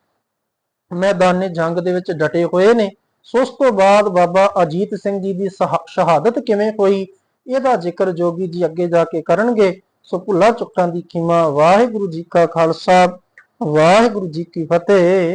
ਮੈਦਾਨੇ ਜੰਗ ਦੇ ਵਿੱਚ ਡਟੇ ਹੋਏ ਨੇ। ਸੋ ਉਸ ਤੋਂ ਬਾਅਦ ਬਾਬਾ ਅਜੀਤ ਸਿੰਘ ਜੀ ਦੀ ਸ਼ਹਾ- ਸ਼ਹਾਦਤ ਕਿਵੇਂ ਹੋਈ, ਇਹਦਾ ਜ਼ਿਕਰ ਜੋਗੀ ਜੀ ਅੱਗੇ ਜਾ ਕੇ ਕਰਨਗੇ। ਸੋ ਭੁੱਲਾ ਚੁੱਕਾਂ ਦੀ ਖਿਮਾ, ਵਾਹਿਗੁਰੂ ਜੀ ਕਾ ਖਾਲਸਾ, ਵਾਹਿਗੁਰੂ ਜੀ ਕੀ ਫਤਿਹ।